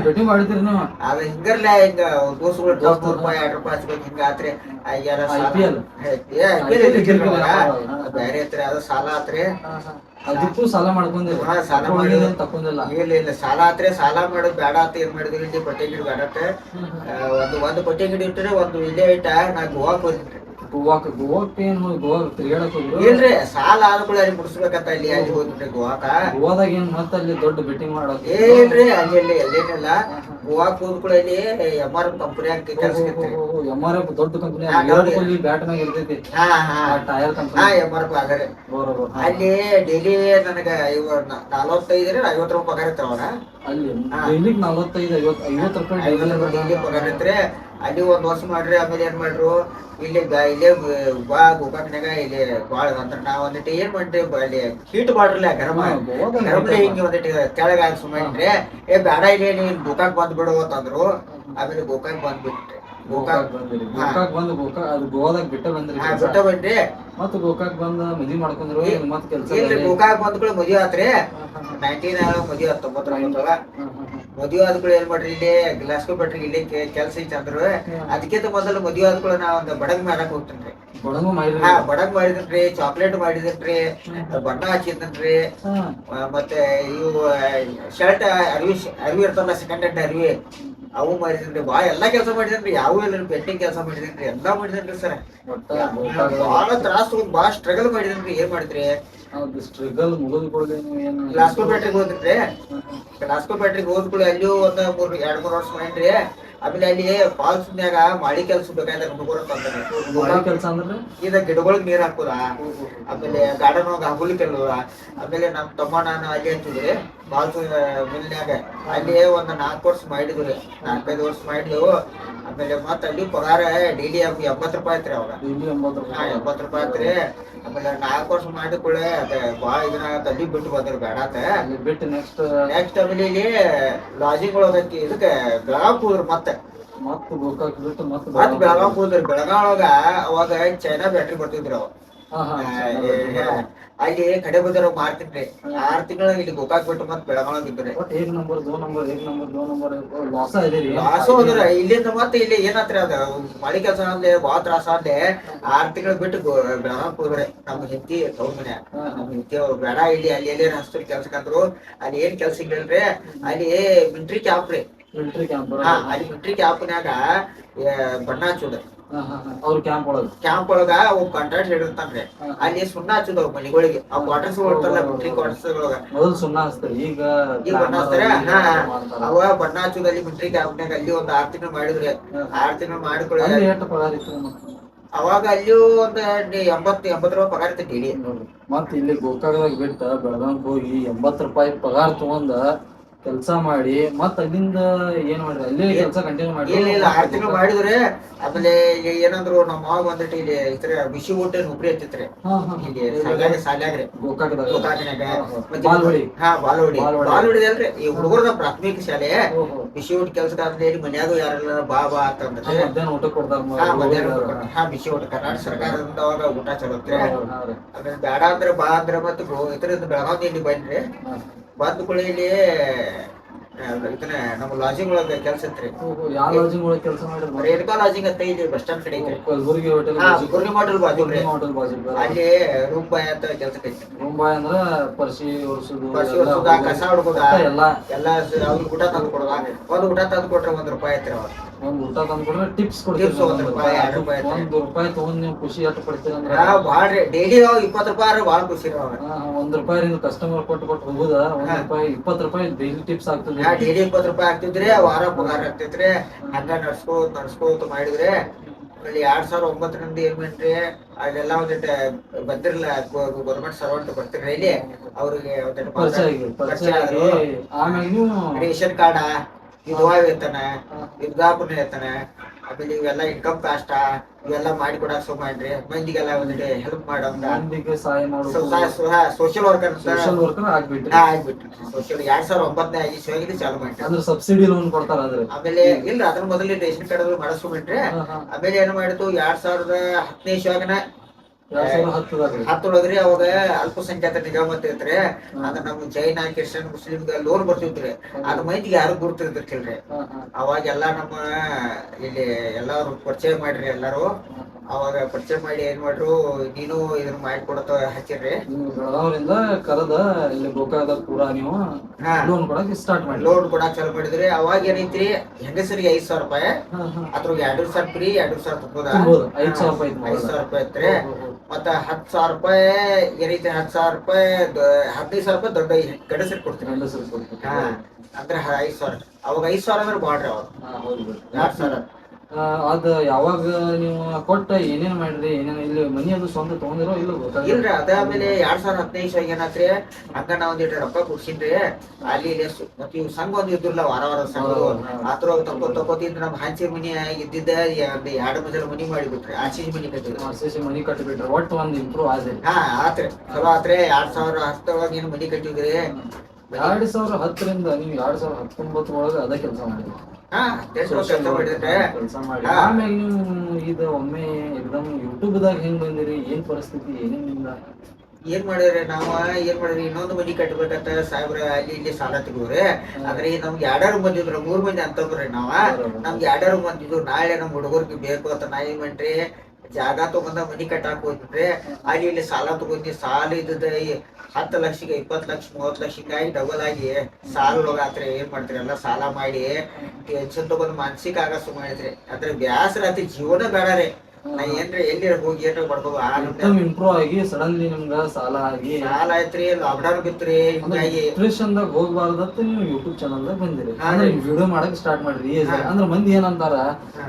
ಬೆಟ್ಟಿಂಗ್ ಮಾಡಿದ್ರಿ ಅದ ಹಿಂಗರ್ಲ ಹಿಂಗ ದೋಸ್ಗಳು ದೋಸ್ತ್ ರೂಪಾಯಿ ಎರಡ್ ರೂಪಾಯಿ ಹಚ್ಬೇಕು ಹಿಂಗ ಆತ್ರಿ. ಯಾರ. ಬ್ಯಾರೆ ಐತ್ರಿ ಅದ ಸಾಲ ಆತ್ರಿ. ಅದಕ್ಕೂ ಸಾಲ ಮಾಡ್ಕೊಂಡಿರಿ ಹಾ, ಸಾಲ ಅದ್ರೊಳಗೆ ಮಾಡಿ- ತಕೊಂಡಿಲ್ಲ ಇಲ್ಲ ಇಲ್ಲ ಸಾಲ ಆತ್ರಿ ಸಾಲ ಮಾಡೋದು ಬೇಡ ಅಂತ ಏನ್ ಮಾಡಿದ್ರಿ ಇಲ್ಲಿ ಬಟ್ಟೆ ಗಿಡ ಬೇಡ ಒಂದು ಒಂದು ಬಟ್ಟೆ ಗಿಡ ಇಟ್ಟರೆ ಒಂದು ಇಲ್ಲೇ ಇಟ್ಟ ನಾ ಗೋವಾಕ್ ಹೋಗಿದ್ರಿ. ಗೋವಾಕ್ ಗೋವಾಕ್ ಏನ್ ಗೋವಾ ತಿರ್ಗಾಡಕ್ ಇಲ್ರಿ ಸಾಲ ಆದ್ಕೊಳ್ಳಿ ಅಲ್ಲಿ ಮುಡ್ಸ್ಬೇಕಂತ ಇಲ್ಲಿ ಅಲ್ಲಿ ಹೋಗ್ಬಿಟ್ರಿ ಗೋವಾಕ? ಗೋವಾದಾಗ ಏನ್ ಮತ್ತ ಅಲ್ಲಿ ದೊಡ್ಡ ಬೆಟ್ಟಿಂಗ್ ಮಾಡೋಕೆ? ಏನ್ರಿ ಅಲ್ಲಿ ಇಲ್ಲಿ ಎಲ್ಲೇನಿಲ್ಲ ಗೋವಾಕ್ ಹೋದ್ಕೊಳ್ಳಿ ಕೂಡ ಎಂ ಆರ್ ಕಂಪನಿ ಕೆಲಸ ಎಂ ಆರ್ ಎಫ್ ದೊಡ್ಡ ಕಂಪನಿ ಹೌದು. ಬ್ಯಾಟ್ ಮ್ಯಾಗ ಇರ್ತೈತಿ. ಹಾ ಹಾ. ಟೈರ್ ಕಂಪನಿ ಎಂ ಆರ್ ಆಗರೆ ಬರೋಬರ್ ಅಲ್ಲಿ ಡೈಲಿ ನನಗ ಇವ ನಲವತ್ತೈದು ಐವತ್ತು ರೂಪಾಯಿ ಪಗಾರ ಇರ್ತಾವ ಅಲ್ಲಿ. ಡೈಲಿಗ್ ನಲವತ್ತೈದು ಐವತ್ ಐವತ್ತು ರೂಪಾಯಿ ಐವತ್ತು ರೂಪಾಯಿ ಡೈಲಿ ಪಗಾರ. ಇರ್ತಾರೆ ಅಲ್ಲಿ ಒಂದ್ ವರ್ಷ ಮಾಡ್ರಿ ಆಮೇಲೆ ಏನ್ ಮಾಡ್ರು? ಇಲ್ಲಿ ಗ- ಇಲ್ಲೇ ಬ- ಗೋಕಾಕ್ನಾಗ ಇಲ್ಲಿ ಬಾಳ ಅಂದ್ರ ನಾವ್ ಒಂದಿಟ್ಟು ಏನ್ ಮಾಡ್ರಿ ಅಲ್ಲಿ ಹೀಟ್ ಮಾಡ್ರಲ್ಲ ಗರಮ ಗರಮ್ಲೆ ಹಿಂಗೆ ಒಂದಿಟ್ಟು ಕೆಳಗ ಸುಮ್ಮನೆ ಏ ಬೇಡ ಇಲ್ಲಿ ನೀನ್ ಗೋಕಾಕ್ ಬಂದ್ಬಿಡು ಅಂತಂದ್ರು. ಆಮೇಲೆ ಗೋಕಾಕ್ ಬಂದ್ಬಿಟ್ರಿ ಗೋಕಾಕ್ ಗೋಕಾಕ್ ಬಂದಿರಿ. ಹಾ. ಗೋಕಾಕ್ ಬಂದು ಗೋಕಾಕ್ ಅದು ಗೋವಾದಾಗ ಬಿಟ್ಟ ಬಂದ್ರಿ ಹಾ. ಬಿಟ್ಟ ಬನ್ರಿ ಮತ್ತ್ ಗೋಕಾಕ್ ಬಂದ ಮದ್ವಿ ಮಾಡ್ಕೊಂಡ್ರು ಮತ್ತ ಕೆಲಸ ಇಲ್ರಿ ಮದ್ವೆ ಆತ್ರಿ. ನೈನ್ಟೀನ್ ಮದ್ವೆ ಏನ್ ಮಾಡ್ರಿ ಇಲ್ಲಿ ಗ್ಲಾಸ್ಕೋ ಬಿಟ್ರಿ ಇಲ್ಲಿ ಕೆಲ್ಸ ಅದಕ್ಕಿಂತ ಮೊದಲು ಮದುವೆ ಆದ್ಗಳು ನಾ ಒಂದು ಬಡಗ್ ಮಾಡಕ್ ಹೋಗ್ತೇನ್ರಿ. ಬಡಗು ಮಾಡಿರಿ ಹಾ ಬಡಗ್ ಮಾಡಿದ್ರಿ ಚಾಕ್ಲೇಟ್ ಮಾಡಿದ್ರಿ ಬಣ್ಣ ಹಚ್ಚಿದ್ರಿ. ಮತ್ತೆ ಇವು ಶರ್ಟ್ ಅರಿವಿ ಅರಿವಿ ಇರ್ತಾವಲ್ಲ ಸೆಕೆಂಡ್ ಹ್ಯಾಂಡ್ ಅರಿವಿ. ಅವು ಮಾಡಿದ್ರಿ ಬಾ ಎಲ್ಲಾ ಕೆಲಸ ಮಾಡಿದ್ರಿ ಯಾವ ಇಲ್ಲ ಪೆಂಟಿಂಗ್ ಕೆಲಸ ಮಾಡಿದ್ರಿ ಎಲ್ಲಾ ಮಾಡಿದ್ರಿ ಸರ್. ಬಹಳ ತ್ರಾಸ ಬಾಳ ಸ್ಟ್ರಗಲ್ ಮಾಡಿದ್ರಿ ಏನ್ ಮಾಡಿದ್ರಿ? ಸ್ಟ್ರಗಲ್ ಗ್ಲಾಸ್ಕೋ ಬ್ಯಾಟ್ರಿಗೆ ಹೋದ್ರಿ. ಗ್ಲಾಸ್ಕೋ ಬ್ಯಾಟ್ರಿಗೆ ಹೋದ್ಕೊಳ್ಳಿ ಅಲ್ಲಿ ಒಂದ್ ಮೂರ್ ಎರಡ್ ಮೂರ್ ವರ್ಷ ಮಾಡ್ರಿ ಆಮೇಲೆ ಅಲ್ಲಿ ಫಾಲ್ಸ್ ನ್ಯಾಗ ಮಾಡಿ ಕೆಲ್ಸ ಬೇಕಾದ್ರೆ ಮಾಡಿ ಕೆಲಸ ಅಂದ್ರೆ ಇದ ಗಿಡಗಳಿಗೆ ನೀರ್ ಹಾಕುದ? ಆಮೇಲೆ ಗಾರ್ಡನ್ ಹೋಗಿ ಹಗುಲಿ ಕೆಲುದ ಆಮೇಲೆ ನಮ್ ತಮ್ಮ ನಾನು ಅಲ್ಲಿ ಅಂತಿದ್ರಿ ಫಾಲ್ಸ್ ಮಿಲ್ನ್ಯಾಗ. ಅಲ್ಲಿ ಒಂದ್ ನಾಲ್ಕು ವರ್ಷ ಮಾಡಿದ್ರಿ ನಾಲ್ಕೈದು ವರ್ಷ ಮಾಡಿದ್ವು. ಆಮೇಲೆ ಮತ್ತ ಅಲ್ಲಿ ಪಗಾರ ಡೈಲಿ ಎಂಬತ್ ರೂಪಾಯಿ ಐತ್ರಿ ಅವಾಗ. ಎಂಬತ್ತು ರೂಪಾಯಿ ಐತ್ರಿ. ಆಮೇಲೆ ನಾಲ್ಕು ವರ್ಷ ಮಾಡಿಕೊಳ್ಳೆ ಅದ ಬಾಳ ಇದನ್ನ ಅಲ್ಲಿ ಬಿಟ್ಟು ಬಂದ್ರು ಬೇಡ ಅಂತ ಅಲ್ಲಿ ಬಿಟ್ಟು ನೆಕ್ಸ್ಟ್ ನೆಕ್ಸ್ಟ್ ಆಮೇಲೆ ಇಲ್ಲಿ ಲಾಜಿಂಗ್ ಒಳಗಕ್ಕೆ ಇದಕ್ಕೆ ಬೆಳಗಾವ್ ಹೋದ್ರು ಮತ್ತೆ ಮತ್ತೆ ಗೋಕಾಕ್ ಬಿಟ್ಟು ಮತ್ತೆ ಮತ್ತೆ ಬೆಳಗಾವ್ ಹೋದ್ರಿ ಬೆಳಗಾವ್ ಒಳಗ ಅವಾಗ ಚೈನಾ ಬ್ಯಾಟ್ರಿ ಬರ್ತಿದ್ರು ಅವ ಹಾ, ಹಾ. ಅಲ್ಲಿ ಕಡೆ ಬದರ ಮಾರ್ತಿನ್ರಿ ಆರ್ ತಿಂಗಳ ಇಲ್ಲಿ ಗೋಕಾಕ್ ಬಿಟ್ಟು ಮತ್ತೆ ಬೆಳಗಾವ್ ಇದ್ರೆ ಏಕ್ ನಂಬರ್ ದೋ ನಂಬರ್ ಏಕ್ ನಂಬರ್ ದೋ ನಂಬರ್ ಲಾಸ ಇದೆ ರೀ. ಲಾಸ್ ಹೋದ್ರ ಇಲ್ಲಿಂದ ಮತ್ತೆ ಇಲ್ಲಿ ಏನತ್ರ ಅದ? ಮಳಿ ಕೆಲಸ ಅಂದೆ ಬಾಳ ತ್ರಾಸ ಅಂದೆ ಆರ್ ತಿಂಗಳ ಬಿಟ್ಟು ಬೆಳಗಾವಿ ಹೋದ್ರೆ ನಮ್ಮ ಹೆಂಡತಿ ತವ್ರ ಮನೆ. ನಮ್ ಅವ್ರು ಬೇಡ ಇಲ್ಲಿ ಅಲ್ಲಿ ಎಲ್ಲಿ ಹಸ್ತರ ಕೆಲ್ಸಕ್ಕಂದ್ರು ಅಲ್ಲಿ ಏನ್ ಕೆಲ್ಸ ಇಲ್ರಿ? ಅಲ್ಲಿ ಮಿಲ್ಟ್ರಿ ಕ್ಯಾಂಪ್ ರೀ. ಮಿಲ್ಟ್ರಿ ಕ್ಯಾಂಪ್ ಅಲ್ಲಿ ಮಿಲ್ಟ್ರಿ ಕ್ಯಾಂಪ್ನ್ಯಾಗ ಬಣ್ಣ ಹಚ್ಚುದ. ಅವ್ರ ಕ್ಯಾಂಪ್ ಒಳಗ. ಕ್ಯಾಂಪ್ ಒಳಗ ಒಬ್ಬ ಕಾಂಟ್ರಾಕ್ಟ್ ಹಿಡಿರ್ತಾನ್ರಿ. ಅಲ್ಲಿ ಸುಣ್ಣ ಹಚ್ಚುದ ಅವ್ರ ಮನಿಗಳಿಗೆ. ಆ ಕ್ವಾರ್ಟರ್ಸ್ ಇರ್ತಾರಲ್ಲ ಮಿಲ್ಟ್ರಿ ಕ್ವಾರ್ಟರ್ಸ್ ಒಳಗ. ಮೊದಲು ಸುಣ್ಣ ಹಚ್ತಾರೆ. ಈಗ ಈಗ ಬಣ್ಣ ಹಚ್ತಾರೆ. ಅವ ಬಣ್ಣ ಹಚ್ಚುದ ಅಲ್ಲಿ ಬಿಟ್ರಿ ಕ್ಯಾಂಪ್ನಾಗ ಅಲ್ಲಿ ಒಂದ್ ಆರ್ ತಿಂಗಳು ಮಾಡಿದ್ರಿ ಆರ್ ತಿಂಗಳು ಮಾಡಿಕೊಳ್ಳಿ ಎಷ್ಟು ಪಗಾರ ಇತ್ತು ಅವಾಗ ಅಲ್ಲಿಯೂ ಒಂದ್ ಎಂಬತ್ ಎಂಬತ್ ರೂಪಾಯಿ ಪಗಾರ ಇತ್ತು ಡೈಲಿ ಮತ್ತ್ ಇಲ್ಲಿ ಗೋಕಾಕದಾಗ ಬಿಟ್ಟ ಬೆಳಗಾವ್ ಹೋಗಿ ಎಂಬತ್ ರೂಪಾಯಿ ಪಗಾರ ತಗೊಂಡ ಕೆಲಸ ಮಾಡಿ ಮತ್ತ ಅಲ್ಲಿಂದ ಏನ್ ಮಾಡ್ರಿ? ಅಲ್ಲೇ ಕೆಲಸ ಕಂಟಿನ್ಯೂ ಮಾಡಿ ಇಲ್ಲ ಇಲ್ಲ ಆರ್ ತಿಂಗಳು ಮಾಡಿದ್ರೆ ಆಮೇಲೆ ಏನಂದ್ರು ನಮ್ಮ ಮಾವ ಬಂದಿಟ್ಟು ಇಲ್ಲಿ ಇತರ ಬಿಸಿ ಊಟ ಉಪ್ರಿ ಹತ್ತಿತ್ರಿ. ಇಲ್ಲಿ ಸಾಲ್ಯಾಗ ಸಾಲ್ಯಾಗ್ರಿ. ಗೋಕಾಕದಾಗ. ಬಾಲ್ವಡಿ. ಹಾ ಬಾಲ್ವಡಿ ಬಾಲ್ವಡಿ. ಬಾಲ್ವಡಿ ಅಲ್ರಿ ಈ ಹುಡುಗರದ ಪ್ರಾಥಮಿಕ ಶಾಲೆ. ಬಿಸಿ ಊಟ ಕೆಲ್ಸಕ್ಕೆ ಹೇಳಿ ಮನ್ಯಾಗ ಯಾರೆಲ್ಲ ಬಾ ಬಾ ಅಂತಂದ್ರೆ ಮಧ್ಯಾಹ್ನ ಊಟ ಕೊಡ್ತಾರ ಹಾ ಮಧ್ಯಾಹ್ನ ಹಾ ಬಿಸಿ ಊಟ. ಕರ್ನಾಟಕ ಸರ್ಕಾರದಿಂದ ಅವಾಗ ಊಟ ಚಲೋ ಆಮೇಲೆ ಬೇಡ ಅಂದ್ರೆ ಬಾ ಅಂದ್ರೆ ಮತ್ತೆ ಇತರ ಬೆಳಗಾವಿ ಇಲ್ಲಿ ಬಂದ್ರಿ. ಬಂದ ಕೂಡ ಇಲ್ಲಿ ಆ, ಇದನ್ನ ನಮ್ಮ ಲಾಜಿಂಗ್ ಒಳಗೆ ಕೆಲಸ ಓಹೋ, ಯಾವ ಲಾಜಿಂಗ್ ಒಳಗೆ ಕೆಲಸ ಮಾಡಿದ್ರು? ರೇಣುಕಾ ಲಾಜಿಂಗ್ ಅಂತ ಇಲ್ಲಿ ಬಸ್ ಸ್ಟಾಂಡ್ ಕಡೆ ಐತ್ರಿ ಕಲಬುರ್ಗಿ ಹೋಟೆಲ್ ಗುರ್ಗಿ ಮಾಡಲ್ ಬಾಜು ಮಾಡಲ್ ಹೋಟೆಲ್ ಬಾಜು ಅಲ್ಲಿ ರೂಮ್ ಬಾಯ್ ಅಂತ ಕೆಲ್ಸ ಐತಿ ಬಾಯ್ ಅಂದ್ರ ಪರ್ಸಿ ಒರ್ಸುದು ಪರ್ಸಿ ಒರ್ಸುದ, ಕಸ ಹೊಡ್ಕೋದ. ಎಲ್ಲ. ಎಲ್ಲ ಅವ್ರಿಗೆ ಊಟ ತಂದು ಕೊಡೋದ. ಒಂದು ಊಟ ತಂದು ಕೊಟ್ರೆ ಒಂದ್ ರೂಪಾಯಿ ಐತ್ರಿ ಅವಾಗ ಒಂದ್ ಊಟ ತಂದ್ಕೊಡ್ರೆ ಟಿಪ್ಸ್ ಕೊಡ್ತೀವಿ Tips ಒಂದ್ ರೂಪಾಯಿ, ಎರಡ್ ರೂಪಾಯಿ ಐತೆ. ಒಂದ್ ರೂಪಾಯಿ ತಗೊಂಡ್ ನೀವು ಖುಷಿ ಎಷ್ಟು ಪಡ್ತೀರ ಅಂದ್ರೆ. ಹಾ ಭಾಳ್ರಿ ಡೈಲಿ ಇಪ್ಪತ್ತು ರೂಪಾಯಿ ಖುಷಿ ರೀ ಅವಾಗ ಒಂದ್ ರೂಪಾಯಿ ಕಸ್ಟಮರ್ ಕೊಟ್ಟು ಕೊಟ್ಟು ಹೋಗುದ? ಒಂದ್ ಹಾ. ರೂಪಾಯಿ ಇಪ್ಪತ್ ರೂಪಾಯಿ ಡೈಲಿ ಟಿಪ್ಸ್ ಆಗ್ತದೆ. ಡೈಲಿ ಇಪ್ಪತ್ತು ರೂಪಾಯಿ ಆಗ್ತಿದ್ರಿ ವಾರ ಪಗಾರ ಆಗ್ತೈತ್ರಿ ಹಂಗ ನಡ್ಸ್ಕೋತ ನಡ್ಸ್ಕೋತ ಮಾಡಿದ್ರೆ ಅಲ್ಲಿ ಎರಡ್ ಸಾವಿರ ಒಂಬತ್ತರಿಂದ ಏನ್ ಮಾಡ್ರಿ? ಅಲ್ಲೆಲ್ಲ ಒಂದಿಟ್ಟು ಬಂದಿರಲ್ಲ ಗೌರ್ಮೆಂಟ್ ಸರ್ವೆಂಟ್ ಬರ್ತಿರ್ರಿ ಇಲ್ಲಿ ಅವ್ರಿಗೆ ಒಂದಿಟ್ಟು ಪರಿಚಯ ಆಗಿ ಪರಿಚಯ ಆಗಿ. ಆಮೇಲೆ ನೀವು ರೇಷನ್ ಕಾರ್ಡ ವಿಧವಾ ವೇತನ ವಿಧವಾಪನ ವೇತನ ಆಮೇಲೆ ಇವೆಲ್ಲ ಇನ್ಕಮ್ ಕಾಸ್ಟ್ ಇವೆಲ್ಲ ಮಾಡಿ ಕೊಡಕ್ ಸೊ ಮಾಡ್ರಿ ಮಂದಿಗೆಲ್ಲ ಒಂದಿಟ್ಟು ಹೆಲ್ಪ್ ಮಾಡೋಂಗ ಸೋಶಿಯಲ್ ವರ್ಕರ್ ಸೋಷಿಯಲ್ ವರ್ಕರ್ ಆಗ್ಬಿಟ್ರಿ. ಆಗ್ಬಿಟ್ರಿ. ಸೋಶಿಯಲ್ ಎರಡ್ ಸಾವಿರ ಒಂಬತ್ತನೇ ಆಗಿ ಶಿವಗಿರಿ ಚಾಲು ಮಾಡಿ ಅಂದ್ರೆ ಸಬ್ಸಿಡಿ ಲೋನ್ ಕೊಡ್ತಾರ ಅದ್ರ ಆಮೇಲೆ ಇಲ್ಲ ಅದ್ರ ಮೊದಲೇ ರೇಷನ್ ಕಾರ್ಡ್ ಮಾಡಿಸ್ಕೊಂಡ್ಬಿಟ್ರೆ. ಆಮೇಲೆ ಏನ್ ಮಾಡಿತು ಎರಡ್ ಸಾವಿರದ ಹತ್ತನೇ ಶಿವಾಗನ ಹತ್ತೊಳಗ್ರಿ ಅವಾಗ ಅಲ್ಪಸಂಖ್ಯಾತ ನಿಗಮ ಅಂತ ಐತ್ರಿ ಅದ ನಮ್ ಜೈನ ಕ್ರಿಶ್ಚಿಯನ್ ಮುಸ್ಲಿಂ ಲೋನ್ ಬರ್ತಿದ್ರಿ ಅದ್ ಮೈತಿಗೆ ಯಾರು ಗುರುತಿರ್ತಿರ್ತಿಲ್ರಿ. ಅವಾಗ ಎಲ್ಲಾ ನಮ್ಮ ಇಲ್ಲಿ ಎಲ್ಲಾರು ಪರಿಚಯ ಮಾಡ್ರಿ ಎಲ್ಲಾರು. ಅವಾಗ ಪರಿಚಯ ಮಾಡಿ ಏನ್ ಮಾಡ್ರು ನೀನು ಇದನ್ನ ಮಾಡಿಕೊಡತ ಹಚ್ಚಿರ್ರಿ. ನೀವು ಕರದ ಇಲ್ಲಿ ಗೋಕಾದ ಪೂರ ನೀವು ಲೋನ್ ಕೊಡಕ್ ಸ್ಟಾರ್ಟ್ ಮಾಡಿ ಲೋನ್ ಕೊಡಕ್ ಚಾಲು ಮಾಡಿದ್ರಿ. ಅವಾಗ ಏನೈತ್ರಿ ಹೆಂಗಸರಿಗೆ ಐದ್ ಸಾವಿರ ರೂಪಾಯಿ. ಅದ್ರಾಗ ಎರಡು ಸಾವಿರ ಫ್ರೀ ಎರಡು ಸಾವಿರ ತಪ್ಪದ. ಐದ್ ಸಾವಿರ ರೂಪಾಯಿ ಐದ್ ಸಾವಿರ ರೂಪಾಯಿ ಐತ್ರಿ. ಮತ್ತ ಹತ್ತು ಸಾವಿರ ರೂಪಾಯಿ ರೀತಿ ಹತ್ತು ಸಾವಿರ ರೂಪಾಯಿ ಹದಿನೈದು ಸಾವಿರ ರೂಪಾಯಿ ದೊಡ್ಡ ಕೊಡ್ತೀನಿ ಗಂಡಸ್ರು ಕೊಡ್ತಾರೆ. ಹಾ ಅಂದ್ರೆ ಐದು ಸಾವಿರ ಅವಾಗ ಐದು ಸಾವಿರ ಅಂದ್ರೆ ಬಾಡ್ರಿ ಅವಾಗ. ಎರಡ್ ಸಾವಿರ ಅದ ಯಾವಾಗ ನೀವು ಕೊಟ್ಟ ಏನೇನ್ ಮಾಡ್ರಿ ಏನೇನ್ ಇಲ್ಲಿ ಮನಿ ಅದು ಸ್ವಂತ ತಗೊಂಡಿರೋ ಇಲ್ಲ ಇಲ್ರಿ ಅದಾದ್ಮೇಲೆ ಎರಡ್ ಸಾವಿರದ ಹದಿನೈದು ಸಾವಿರ ಏನಾತ್ರಿ? ಹಂಗ ನಾವ್ ಒಂದಿಟ್ಟು ರೊಕ್ಕ ಕುಡ್ಸಿನ್ರಿ. ಅಲ್ಲಿ ಇಲ್ಲಿ ಮತ್ ಮತ್ತ್ ಇವ್ ಸಂಘ ಒಂದ್ ಇದ್ರಲ್ಲ ವಾರ ವಾರ ಸಂಘ. ಆತರ ತಕೋ ತಕೋತಿದ್ರ ನಮ್ ಹಂಚಿ ಮನಿ ಇದ್ದಿದ್ದ ಎರಡ್ ಮಜಲ ಮನಿ ಮಾಡಿಬಿಟ್ರಿ ಆಚಿ ಮನಿ ಕಟ್ಟಿದ್ರಿ. ಆರ್ ಸಿ ಸಿ ಮನಿ ಕಟ್ಟಿಬಿಟ್ರಿ ಒಟ್ಟು ಒಂದ್ ಇಂಪ್ರೂವ್ ಆದ್ರಿ. ಹಾ ಆತ್ರಿ. ಚಲೋ ಆತ್ರಿ ಎರಡ್ ಸಾವಿರ ಹತ್ತೊಳಗ ಏನ್ ಮನಿ ಕಟ್ಟಿದ್ರಿ ಎರಡ್ ಸಾವಿರ ಹತ್ತರಿಂದ ನೀವು ಎರಡ್ ಸಾವಿರ ಹತ್ತೊಂಬತ್ತ ಒಳಗ ಅದ ಕೆಲಸ ಮಾಡಿದ್ರಿ. ಆಮ್ಯಾಗ ನೀವು ಇದು ಒಮ್ಮೆ ಎಕ್ದಮ್ ಯೂಟ್ಯೂಬ್ ದಾಗ ಹೆಂಗ್ ಬಂದಿರಿ? ಏನ್ ಪರಿಸ್ಥಿತಿ? ಏನೇನಿಲ್ಲ? ಏನ್ ಮಾಡಿದ್ರಿ ನಾವ ಏನ್ ಮಾಡಿದ್ರಿ ಇನ್ನೊಂದು ಮನಿ ಕಟ್ಬೇಕಂತ ಸಾಹೇಬ್ರ ಅಲ್ಲಿ ಇಲ್ಲಿ ಸಾಲ ತೆಗಿದ್ರಿ ಆದ್ರೆ ನಮ್ಗೆ ಎರಡಾರು ಬಂದಿದ್ರು ಮೂರ್ ಮಂದಿ ಅಂತಂದ್ರಿ ನಾವ. ನಮ್ಗೆ ಎರಡಾರು ಬಂದಿದ್ರು ನಾಳೆ ನಮ್ ಹುಡುಗರ್ಗೆ ಬೇಕು ಅಂತ ನಾ ಏನ್ ಮಾಡ್ರಿ ಜಾಗ ತಗೊಂಡ ಮನಿ ಕಟ್ಟಾಕ ಹೋಗ್ಬಿಟ್ರಿ ಅಲ್ಲಿ ಇಲ್ಲಿ ಸಾಲ ತಗೊಂಡಿ ಸಾಲ ಇದ್ದದ ಹತ್ತು ಲಕ್ಷಕ್ಕೆ ಇಪ್ಪತ್ತು ಲಕ್ಷ ಮೂವತ್ತು ಲಕ್ಷ ಹಿಂಗಾಗಿ ಡಬಲ್ ಆಗಿ ಸಾಲ ಆತ್ರ ಏನ್ ಮಾಡ್ತೀರಿ ಎಲ್ಲ ಸಾಲ ಮಾಡಿ ಟೆನ್ಷನ್ ತಗೊಂಡ್ ಮಾನಸಿಕ ಆಗಸು ಮಾಡಿದ್ರಿ ಅದ್ರ ಬ್ಯಾಸರ ಆತಿ ಜೀವನ ಬೇಡ ರೀ ನಾ ಏನ್ರಿ ಎಲ್ಲಿ ಹೋಗಿ ಏನ್ರ ಮಾಡ್ಬೋದು ಆ ಇಂಪ್ರೂವ್ ಆಗಿ ಸಡನ್ಲಿ ನಿಮ್ಗ ಸಾಲ ಆಗಿ. ಸಾಲ ಐತ್ರಿ ಲಾಕ್ಡೌನ್ ಬಿತ್ರಿ. ಹಿಂಗಾಗಿ ಡಿಪ್ರೆಷನ್ ದಾಗ ಹೋಗ್ಬಾರ್ದತ್ತ ನೀವು ಯೂಟ್ಯೂಬ್ ಚಾನಲ್ದಾಗ ಬಂದಿರಿ. ಅಂದ್ರೆ ವಿಡಿಯೋ ಮಾಡಕ್ ಸ್ಟಾರ್ಟ್ ಮಾಡ್ರಿ ಈ ಅಂದ್ರೆ ಮಂದಿ ಏನಂತಾರ.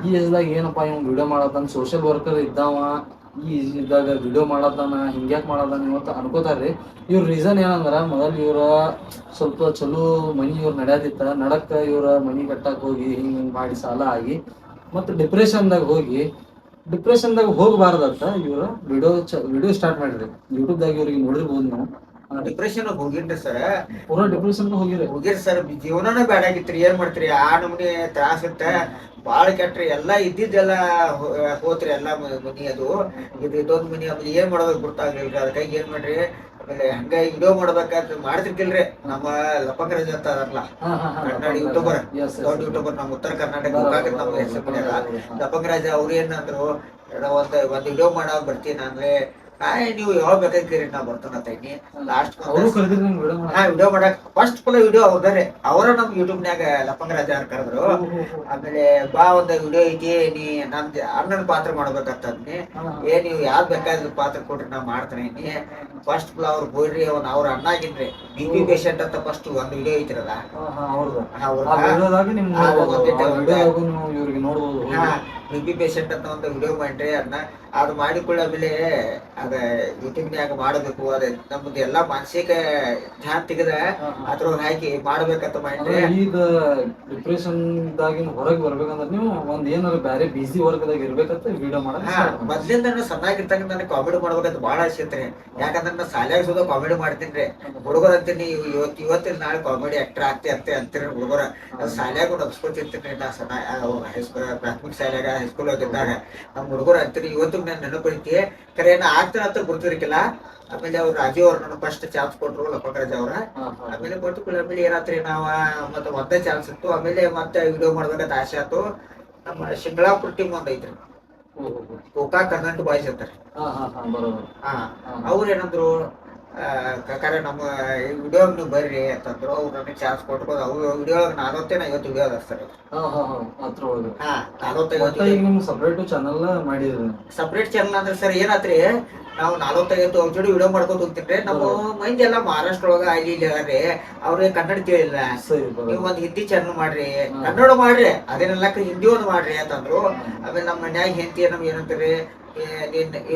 ಈ ಏಜ್ದಾಗ ಏನಪ್ಪಾ ಇವ್ ವಿಡಿಯೋ ಮಾಡತಾನ ಸೋಶಿಯಲ್ ವರ್ಕರ್ ಇದ್ದಾವ ಈ ಇದ್ದಾಗ ವಿಡಿಯೋ ಮಾಡತಾನ ಹಿಂಗ್ಯಾಕ್ ಮಾಡತಾನ ಇವತ್ತು ಅನ್ಕೋತಾರ್ರಿ. ಇವ್ರ ರೀಸನ್ ಏನಂದ್ರ ಮೊದಲ್ ಇವ್ರ ಸ್ವಲ್ಪ ಚಲೋ ಮನಿ ಇವ್ರ ನಡ್ಯಾತಿತ್ತ ನಡಕ್ಕ ಇವ್ರ ಮನಿ ಕಟ್ಟಕ್ ಹೋಗಿ ಹಿಂಗ್ ಹಿಂಗ್ ಮಾಡಿ ಸಾಲ ಆಗಿ. ಮತ್ತೆ ಡಿಪ್ರೆಷನ್ದಾಗ ಹೋಗಿ ಡಿಪ್ರೆಷನ್ದಾಗ ಹೋಗಬಾರ್ದಂತ ಇವರು ವಿಡಿಯೋ ವಿಡಿಯೋ ಸ್ಟಾರ್ಟ್ ಮಾಡಿರಿ ಯೂಟ್ಯೂಬ್ ದಾಗ ಇವ್ರಿಗೆ ನೋಡಿರ್ಬೋದು ನಾವು. ಡಿಪ್ರೆಷನ್ ಹೋಗಿನ್ರಿ ಸರ್ ಪೂರಾ ಡಿಪ್ರೆಷನ್ ಹೋಗಿರಿ ಹೋಗಿರಿ ಸರ್ ಜೀವನನೇ ಬೇಡ ಆಗಿತ್ರಿ ಏನ್ ಮಾಡ್ತೀರಿ? ಆ ನಮೂನಿ ತ್ರಾಸ ಇತ್ತ. ಬಾಳ ಕೆಟ್ರಿ ಎಲ್ಲಾ ಇದ್ದಿದ್ದೆಲ್ಲ ಹೋತ್ರಿ ಎಲ್ಲಾ ಮನಿ ಅದು ಇದು ಇದೊಂದ್ ಮನಿ ಅದು ಏನ್ ಮಾಡೋದು ಗೊತ್ತಾಗ್ಲಿಲ್ಲ ಅದಕ್ಕಾಗಿ ಏನ್ ಮಾಡ್ರಿ? ಆಮೇಲೆ ಹಂಗ ವಿಡಿಯೋ ಮಾಡ್ಬೇಕಂತ ಮಾಡ್ತಿರ್ಕಿಲ್ರಿ ನಮ್ಮ ಲಪಂಗರಾಜ್ ಅಂತ ಹಾ. ಕನ್ನಡ ಯೂಟ್ಯೂಬರ್ ದೊಡ್ಡ. ಯೂಟ್ಯೂಬರ್ ನಮ್ಮ ಉತ್ತರ ಕರ್ನಾಟಕ ನಮ್ಮ ಹೆಸರು. ಲಪಂಗರಾಜ ಅವ್ರು ಏನಂದ್ರು ಅಣ್ಣ, ಒಂದ್ ಒಂದ್ ವಿಡಿಯೋ ಮಾಡೋ ಬರ್ತೀನಿ ಅಂದ್ರೆ ನೀವು ಯಾವಾಗ ಬೇಕಾಗಿರಿ ನಾ ಬರ್ತಾನಂತ ಇನಿ ಲಾಸ್ಟ್ ಹಾ ವಿಡಿಯೋ ಮಾಡಕ್ ಫಸ್ಟ್ ಫುಲ್ ವಿಡಿಯೋ ಅವ್ರದಾರೆ ಅವರ ನಮ್ ಯೂಟ್ಯೂಬ್ ನ್ಯಾಗ ಲಪ್ಪಂಗ ಅವ್ರ ಕರೆದ್ರು. ಆಮೇಲೆ ಬಾ ಒಂದ ವಿಡಿಯೋ ಐತಿ ನೀ ನನ್ ಅಣ್ಣನ ಪಾತ್ರ ಮಾಡ್ಬೇಕಂತಂದ್ನಿ ಏ ನೀವು ಯಾವ್ದ್ ಬೇಕಾದ್ರೆ ಪಾತ್ರ ಕೊಡ್ರಿ ನಾ ಮಾಡ್ತಾನೆ ಫಸ್ಟ್ ಫುಲ್ ಅವ್ರು ಬೋಡ್ರಿ ಅವ್ನ ಅವ್ರ ಅಣ್ಣಾಗಿನ್ರಿ ಬಿ ಪಿ ಪೇಷಂಟ್ ಅಂತ ಫಸ್ಟ್ ಒಂದ್ ವಿಡಿಯೋ ಐತಿರಲ್ಲ ಅವ್ರದ್ದು ಬಿ ಪಿ ಪೇಷಂಟ್ ಅಂತ ಒಂದು ವಿಡಿಯೋ ಮಾಡ್ರಿ ಅದನ್ನ ಅದು ಮಾಡಿಕೊಳ್ಳ ಆಮೇಲೆ ಅದ ಯೂಟ್ಯೂಬ್ನ್ಯಾಗ ಮಾಡಬೇಕು ಅದ ನಮ್ದು ಎಲ್ಲಾ ಮಾನಸಿಕ ಧ್ಯಾನ ತೆಗೆದ ಅದ್ರೊಳಗೆ ಹಾಕಿ ಮಾಡ್ಬೇಕಂತ ಮಾಡ್ರಿ ಈಗ ಡಿಪ್ರೆಷನ್ ದಾಗಿನ ಹೊರಗೆ ಬರ್ಬೇಕಂದ್ರೆ ನೀವು ಒಂದ್ ಏನಾರ ಬ್ಯಾರೆ ಬಿಸಿ ವರ್ಗದಾಗ ಇರ್ಬೇಕಂತ ವಿಡಿಯೋ ಮಾಡಿ. ಮೊದ್ಲಿಂದ ಸಣ್ಣಾಗಿರ್ತಕ್ಕ ನನಗೆ ಕಾಮಿಡಿ ಮಾಡ್ಬೇಕಂತ ಬಹಳ ಆಸೆ ಐತ್ರಿ ಯಾಕಂದ್ರೆ ನಾನು ಸಾಲ್ಯಾಗ ಸುದ ಕಾಮಿಡಿ ಮಾಡ್ತೀನಿ ಹುಡುಗರು ಅಂತೀನಿ ಇವತ್ತು ಇವತ್ತಿನ ನಾಳೆ ಕಾಮಿಡಿ ಆಕ್ಟರ್ ಆಗ್ತಿ ಅಂತ ಅಂತೀರಿ ಹುಡುಗರ. ಅದು ಶಾಲ್ಯಾಗ ನಡ್ಸ್ಕೊತಿರ್ತೀನಿ ನಾ ಸಣ್ಣ ಹೈಸ್ಕೂಲ್ ಪ್ರಾಥಮಿಕ ಶಾಲ್ಯಾಗ ಹೈಸ್ಕೂಲ್ ಓದಿದ್ದಾಗ ನಮ್ಮ ಹುಡುಗರು ಅಂತೀರಿ ಇವತ್ತು ನಾನು ನೆನಪೈತಿ ಕರೆ ನಾ ಆಗ್ತಾನ ಹತ್ರ ಗುರ್ತಿರ್ಕಿಲ್ಲ ಆಮೇಲೆ ಅವ್ರು ರಾಜೀವ್ ಅವ್ರು ನನಗೆ ಫಸ್ಟ್ ಚಾನ್ಸ್ ಕೊಟ್ರು ಲಪಕರಾಜ್ ಅವ್ರ. ಆಮೇಲೆ ಕೊಟ್ಟು ಕೂಡ ಆಮೇಲೆ ಏನಾತ್ರಿ ನಾವ ಮತ್ತೆ ಒಂದೇ ಚಾನ್ಸ್ ಇತ್ತು. ಆಮೇಲೆ ಮತ್ತೆ ವಿಡಿಯೋ ಮಾಡ್ಬೇಕಂತ ಆಸೆ ಆತು ನಮ್ಮ ಶಿಂಗಳಾಪುರ ಟೀಮ್ ಒಂದ್ ಐತ್ರಿ. ಕೋಕಾ. ಕರ್ನಾಟಕ ಬಾಯ್ಸ್ ಅಂತಾರೆ. ಅವ್ರು ಏನಂದ್ರು ಕಾಕಾರೆ ನಮ್ಮ ಈ ವಿಡಿಯೋ ನೀವು ಬರ್ರಿ ಅಂತಂದ್ರು. ಅವ್ರು ನನಗೆ ಚಾನ್ಸ್ ಕೊಟ್ಕೊಂಡು ಅವ್ರು ವಿಡಿಯೋ ನಲವತ್ತೇನ ಐವತ್ತು ವಿಡಿಯೋ ಅದಾರ ಹಾ ನಲವತ್ತೈವತ್ತು ಈಗ ನಿಮ್ಗೆ ಸಪ್ರೇಟ್ ಚಾನಲ್ ಮಾಡಿದ್ರು. ಸಪ್ರೇಟ್ ಚಾನಲ್ ಅಂದ್ರೆ ಸರ್ ಏನಾತ್ರಿ ನಾವು ನಲವತ್ತೈವತ್ತು ಅವ್ರ ಜೋಡಿ ವಿಡಿಯೋ ಮಾಡ್ಕೊಂಡು ಹೋಗ್ತಿದ್ರೆ ನಮ್ಮ ಮಂದಿ ಎಲ್ಲ ಮಹಾರಾಷ್ಟ್ರ ಒಳಗ ಆಗಿ ಇಲ್ಲಿ ಅದಾರೆ ಅವ್ರಿಗೆ ಕನ್ನಡ ಕೇಳಿಲ್ಲ. ನೀವು ಒಂದ್ ಹಿಂದಿ ಚಾನಲ್ ಮಾಡ್ರಿ. ಕನ್ನಡ ಮಾಡ್ರಿ. ಅದೇನೆಲ್ಲ ಹಿಂದಿ ಒಂದು ಮಾಡ್ರಿ ಅಂತಂದ್ರು. ಆಮೇಲೆ ನಮ್ಮ ಮನ್ಯಾಗ ಹೆಂಡತಿ ನಮ್ಗೆ ಏನಂತಾರೆ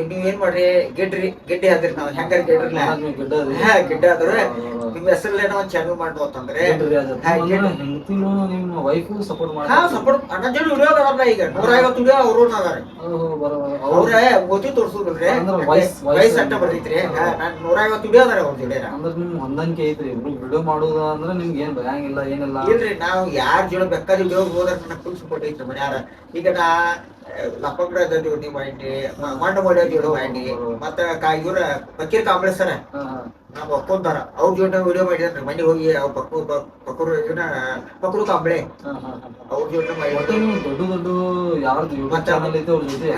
ನೀವ್ ಏನ್ ಮಾಡ್ರಿ ಗೆಡ್ರಿ ಗೆಡ್ಡೆ ಆದ್ರಿ ನಾವ್ ಹೆಂಗಾರ ಗೆಡ್ರಿ ನೀವು ಹಾ ಗಿಡ್ಡ ಆದ್ರೆ. ನಿಮ್ ಹೆಸರಲ್ಲೇನೋ ಒಂದ್ ಚಾನಲ್ ಅಂದ್ರೆ ಗಿಡ್ಡ. ನಿಮ್ಮ ವೈಫು ಸಪೋರ್ಟ್ ಹಾ ಸಪೋರ್ಟ್ ಅಣ್ಣ ಈಗ ನೂರ ಐವತ್ತು ವಿಡಿಯೋ ಅವರು ಅವ್ರ ಓದಿ ತೋರ್ಸುದ್ರಿ ವಯಸ್ಸು ಅಟ್ಟ ಬರ್ತೈತ್ರಿ ನೂರ ಐವತ್ತು ವಿಡಿಯೋ ಅದಾರ ಅವ್ರ ಅಂದ್ರೆ ನಿಮ್ ಹೊಂದಾಣಿಕೆ ಐತ್ರಿ ಇಬ್ರು ವಿಡಿಯೋ ಮಾಡುದ ಅಂದ್ರೆ ನಿಮ್ಗೆ ಏನ್ ಭಯಾಂಗಿಲ್ಲ ಏನಿಲ್ಲ ಇಲ್ರಿ ಯಾರ್ ಯಾರ ಜೋಡಿ ಬೇಕಾದ್ರೆ ವಿಡಿಯೋ ಹೋದ್ರೆ ಫುಲ್ ಸಪೋರ್ಟ್ ಐತ್ರಿ ಮನ್ಯಾರ ಈಗ ನಾ ಲಪ್ಪಂಗ್ರದ ನೀವು ಮಾಡಿ ಮಂಡ ಜೋಡಿ ಮಾಡಿ ಮತ್ತ ಕಾ ಇವ್ರ ಫಕೀರ್ ಕಾಂಬ್ಳೆ ಸರ ಒಪ್ಕೊಂತಾರ. ಅವ್ರ ಜೋಡಿ ವಿಡಿಯೋ ಮಾಡಿದ್ರೆ. ಮನೆ ಹೋಗಿ ಅವ್ರ ಪಕ್ಕು ಪಕ್ಕರು ಇವನ ಪಕ್ಕರು ಕಾಂಬ್ಳೆ. ಅವ್ರ ಜೋಡಿ ಮಾಡಿ ನೀವು ದೊಡ್ಡ ದೊಡ್ಡ ಯಾರ್ದು ಯೂಟ್ಯೂಬ್ ಚಾನಲ್ ಐತೆ ಅವ್ರ ಜೊತೆ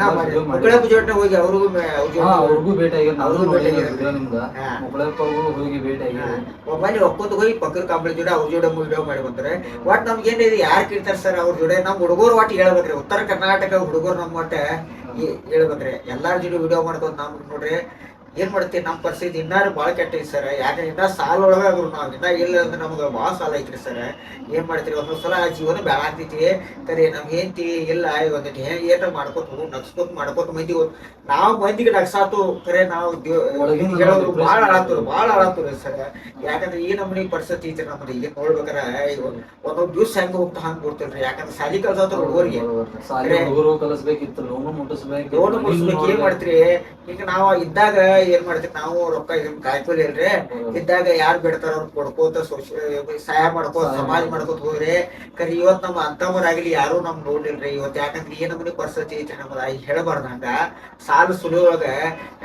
ಮುಕ್ಕಳಪ್ಪ ಜೋಡಿನ ಹೋಗಿ ಅವ್ರಿಗೂ ಜೋಡಿ ಅವ್ರಿಗೂ ಭೇಟಿ ಆಗಿ ಅವ್ರಿಗೂ ಭೇಟಿ. ವಿಡಿಯೋ ಮುಕ್ಕಳಪ್ಪ ಹೋಗಿ ಭೇಟಿ ಆಗಿ ಮನೆ ಒಪ್ಕೊಂತ ಹೋಗಿ ಪಕ್ಕದ ಕಾಂಬ್ಳೆ ಜೋಡಿ ಅವ್ರ ಜೋಡಿ ವಿಡಿಯೋ ಮಾಡಿ ಬಂದ್ರೆ ಒಟ್ ನಮ್ಗೆ ಏನಿದೆ ಯಾರು ಕೇಳ್ತಾರೆ ಸರ್ ಅವ್ರ ಜೋಡಿ? ನಮ್ಮ ಹುಡುಗರು ಒಟ್ಟು ಹೇಳ್ಬೇಕ್ರಿ. ಉತ್ತರ ಕರ್ನಾಟಕ ಹುಡುಗರು ನಮ್ಮ ಒಟ್ಟ ಹೇಳ್ಬೇಕ್ರಿ ಎಲ್ಲಾರ ಜೋಡಿ ವಿಡಿಯೋ ಮಾಡ್ಕೊಂತ ನಾವು ನೋಡ್ರಿ. ಏನ್ ಮಾಡ್ತೀವಿ ನಮ್ಮ ಪರಿಸ್ಥಿತಿ ಇನ್ನಾರು ಭಾಳ ಕೆಟ್ಟ ಐತಿ ಸರ್. ಯಾಕೆ ಇನ್ನ ಸಾಲ ಒಳಗಾದ್ರು ನಾವ್. ಇನ್ನ ಇಲ್ಲ ಅಂದ್ರೆ ನಮ್ಗೆ ಭಾಳ ಸಾಲ ಐತ್ರಿ ಸರ್. ಏನ್ ಮಾಡ್ತೀರಿ? ಒಂದೊಂದ್ ಸಲ ಜೀವನ ಬೇಡ ಆಗ್ತೈತಿ ಕರೆ ನಮ್ ಹೆಂಡತಿ ಇಲ್ಲ ಒಂದಿಟ್ಟು ಏನ ಮಾಡ್ಕೊತ ನಗ್ಸ್ಕೊತ ಮಾಡ್ಕೊತ ಮಂದಿ ನಾವು ಮಂದಿಗೆ ನಗ್ಸಾತು ಕರೆ ನಾವು ಹೇಳೋದು ಬಾಳ ಭಾಳ ಆಳಾತರು ಭಾಳ ಆಳಾತರು ಸರ್. ಯಾಕಂದ್ರೆ ಈ ನಮ್ಮನಿ ಪರಿಸ್ಥಿತಿ ಐತ್ರಿ ನಮ್ಮ ಈಗ ನೋಡ್ಬೇಕಾರ ಒಂದೊಂದ್ ದಿವ್ಸ ಹೆಂಗ್ ಹೋಗ್ತಾ ಹಂಗ್ ಕೊಡ್ತಿಲ್ರಿ ಯಾಕಂದ್ರೆ ಸಾಲಿ ಕಲ್ಸತ್ರ ಹುಡುಗರಿಗೆ. ಕಲಿಸ್ಬೇಕಿತ್ತು ಲೋನು ಮುಟ್ಟಿಸ್ಬೇಕು ಲೋನ್ ಮುಟ್ಟಿಸ್ಬೇಕು ಏನ್ ಮಾಡ್ತೀರಿ? ಈಗ ನಾವು ಇದ್ದಾಗ ಏನ್ ಮಾಡ್ತೀವಿ ನಾವು ರೊಕ್ಕ ಕಾಯ್ಕೊಲಿ ಇಲ್ರಿ. ಇದ್ದಾಗ ಯಾರು ಬಿಡ್ತಾರ ಅವ್ರು ಕೊಡ್ಕೋತ ಸಹಾಯ ಮಾಡ್ಕೋತ ಸಮಾಜ ಮಾಡ್ಕೋತ ಹೋಗ್ರಿ ಕರಿ ಇವತ್ ನಮ್ಮ ಅಂತವರಾಗ್ಲಿ ಯಾರು ನಮ್ ನೋಡ್ಲಿಲ್ರಿ ಇವತ್. ಯಾಕಂದ್ರೆ ಏನ್ ನಮ್ಮನೆ ಪರಿಸ್ಥಿತಿ ಐತಿ ನಮ್ಮದ ಹೇಳಬಾರ್ದಂಗ ಸಾಲ ಸುಲಿಯೊಳಗ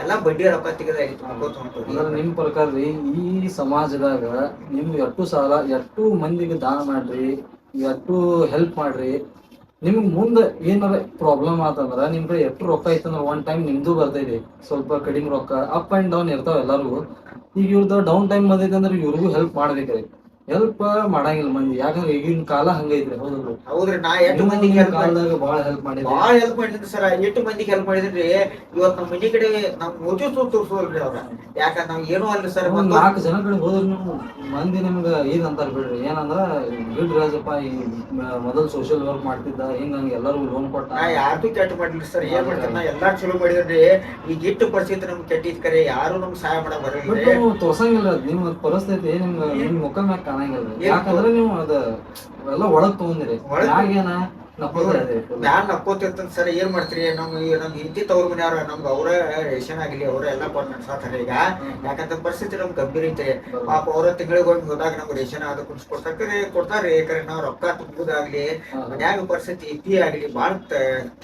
ಎಲ್ಲಾ ಬಡ್ಡಿ ರೊಕ್ಕ ತೆಗೆದ ಮಾಡ್ಕೋತ ಹೊಂಟವ್ರಿ. ಅಂದ್ರೆ ನಿಮ್ ಪ್ರಕಾರ ರೀ ಈ ಸಮಾಜದಾಗ ನಿಮ್ ಎಷ್ಟು ಸಾಲ ಎಷ್ಟು ಮಂದಿಗೆ ದಾನ ಮಾಡ್ರಿ ಎಷ್ಟು ಹೆಲ್ಪ್ ಮಾಡ್ರಿ ನಿಮ್ಗ್ ಮುಂದೆ ಏನಾರ ಪ್ರಾಬ್ಲಮ್ ಆತಂದ್ರ ನಿಮ್ ಕಡೆ ಎಷ್ಟು ರೊಕ್ಕ ಐತಂದ್ರ ಒನ್ ಟೈಮ್ ನಿಮ್ದು ಬರ್ತೈತಿ ಸ್ವಲ್ಪ ಕಡಿಮೆ ರೊಕ್ಕ ಅಪ್ ಅಂಡ್ ಡೌನ್ ಇರ್ತಾವ ಎಲ್ಲರಿಗೂ. ಈಗ ಇವ್ರದ್ದು ಡೌನ್ ಟೈಮ್ ಬಂದೈತೆ ಇವ್ರಿಗೂ ಹೆಲ್ಪ್ ಮಾಡ್ಬೇಕ್ರಿ. ಹೆಲ್ಪ್ ಮಾಡಂಗಿಲ್ಲ ಮಂದಿ. ಯಾಕಂದ್ರೆ ಈಗಿನ ಕಾಲ ಹಂಗೈತ್ರಿ ಹೌದು ಹೌದ್ರಿ ನಾ ಎಷ್ಟು ಮಂದಿಗೆ ಹೆಲ್ಪ್ ಕಾಲದಾಗ ಬಹಳ ಹೆಲ್ಪ್ ಮಾಡಿದ್ರಿ. ಬಹಳ ಹೆಲ್ಪ್ ಮಾಡಿದ್ರಿ ಸರ್. ಎಷ್ಟು ಮಂದಿಗೆ ಹೆಲ್ಪ್ ಮಾಡಿದ್ರಿ. ಇವತ್ ನಮ್ಮ ಮನೆ ಕಡೆ ನಮ್ ಮೋದಿ ತೋರ್ಸೋದ್ರಿ ಅವ್ರ. ಯಾಕಂದ್ರೆ ನಾವ್ ಏನೂ ಅಲ್ರಿ ಸರ್. ಒಂದ್ ನಾಲ್ಕು ಜನ ಕಡೆ ಹೋದ್ರು ಮಂದಿ ನಿಮ್ಗ ಏನ್ ಅಂತಾರ ಬಿಡ್ರಿ. ಏನಂದ್ರ ಬಿಡ್ ರಾಜಪ್ಪ ಈ ಮೊದಲ್ ಸೋಶಿಯಲ್ ವರ್ಕ್ ಮಾಡ್ತಿದ್ದ. ಹಿಂಗ ನಂಗೆ ಎಲ್ಲರೂ ಲೋನ್ ಕೊಟ್ಟ. ನಾ ಯಾರ್ದು ಕೆಟ್ಟ ಮಾಡ್ಲಿ ಸರ್. ಏನ್ ಮಾಡ್ತಾರೆ? ನಾ ಎಲ್ಲಾರು ಚಲೋ ಮಾಡಿದ್ರಿ. ಈಗ ಇಟ್ಟು ಪರಿಸ್ಥಿತಿ ನಮ್ಗೆ ಕೆಟ್ಟಿದ್ ಕರೆ. ಯಾರು ನಮ್ಗೆ ಸಹಾಯ ಮಾಡ ಬರ್ರಿ ತೋರ್ಸಂಗಿಲ್ಲ. ನಿಮ್ ಪರಿಸ್ಥಿತಿ ನಿಮ್ಗ ನಿಮ್ ಮುಖ ಮ್ಯಾಗ ಏನ್ ಯಾಕಂದ್ರೆ ನೀವು ಅದ ಎಲ್ಲ ಒಳಗ್ ತಗೊಂಡಿರಿ. ಒಳಗ್- ಮ್ಯಾಗೇನ ನಪ್ಪದ ನಾನ್ ನಕ್ಕೋತಿರ್ತೇನೆ ಸರ್ ಏನ್ ಮಾಡ್ತೀರಿ? ನಮ್ ನಮ್ ಹಿಂದಿ ತವ್ರ ಮನೆಯವ್ರ ನಮ್ಗ ಅವ್ರ ರೇಷನ್ ಆಗ್ಲಿ ಅವ್ರ ಎಲ್ಲ ಬಂದ್ ನಡ್ಸಾತಾರ ಈಗ. ಯಾಕಂದ್ರೆ ಪರಿಸ್ಥಿತಿ ನಮ್ಗೆ ಗಂಭೀರ ಐತೆ. ಪಾಪ ಅವ್ರ ತಿಂಗಳಿಗೆ ಹೋಗಿ ಹೋದಾಗ ನಮ್ಗೆ ರೇಷನ್ ಅದು ಕುಡ್ಸ್ಕೊಡ್ತಾರೆ ಕೊಡ್ತಾರೆ. ಯಾಕಂದ್ರೆ ನಾವ್ ರೊಕ್ಕ ತುಂಬುದಾಗ್ಲಿ ಮನ್ಯಾಗ ಪರಿಸ್ಥಿತಿ ಇತಿ ಆಗ್ಲಿ ಬಾಳ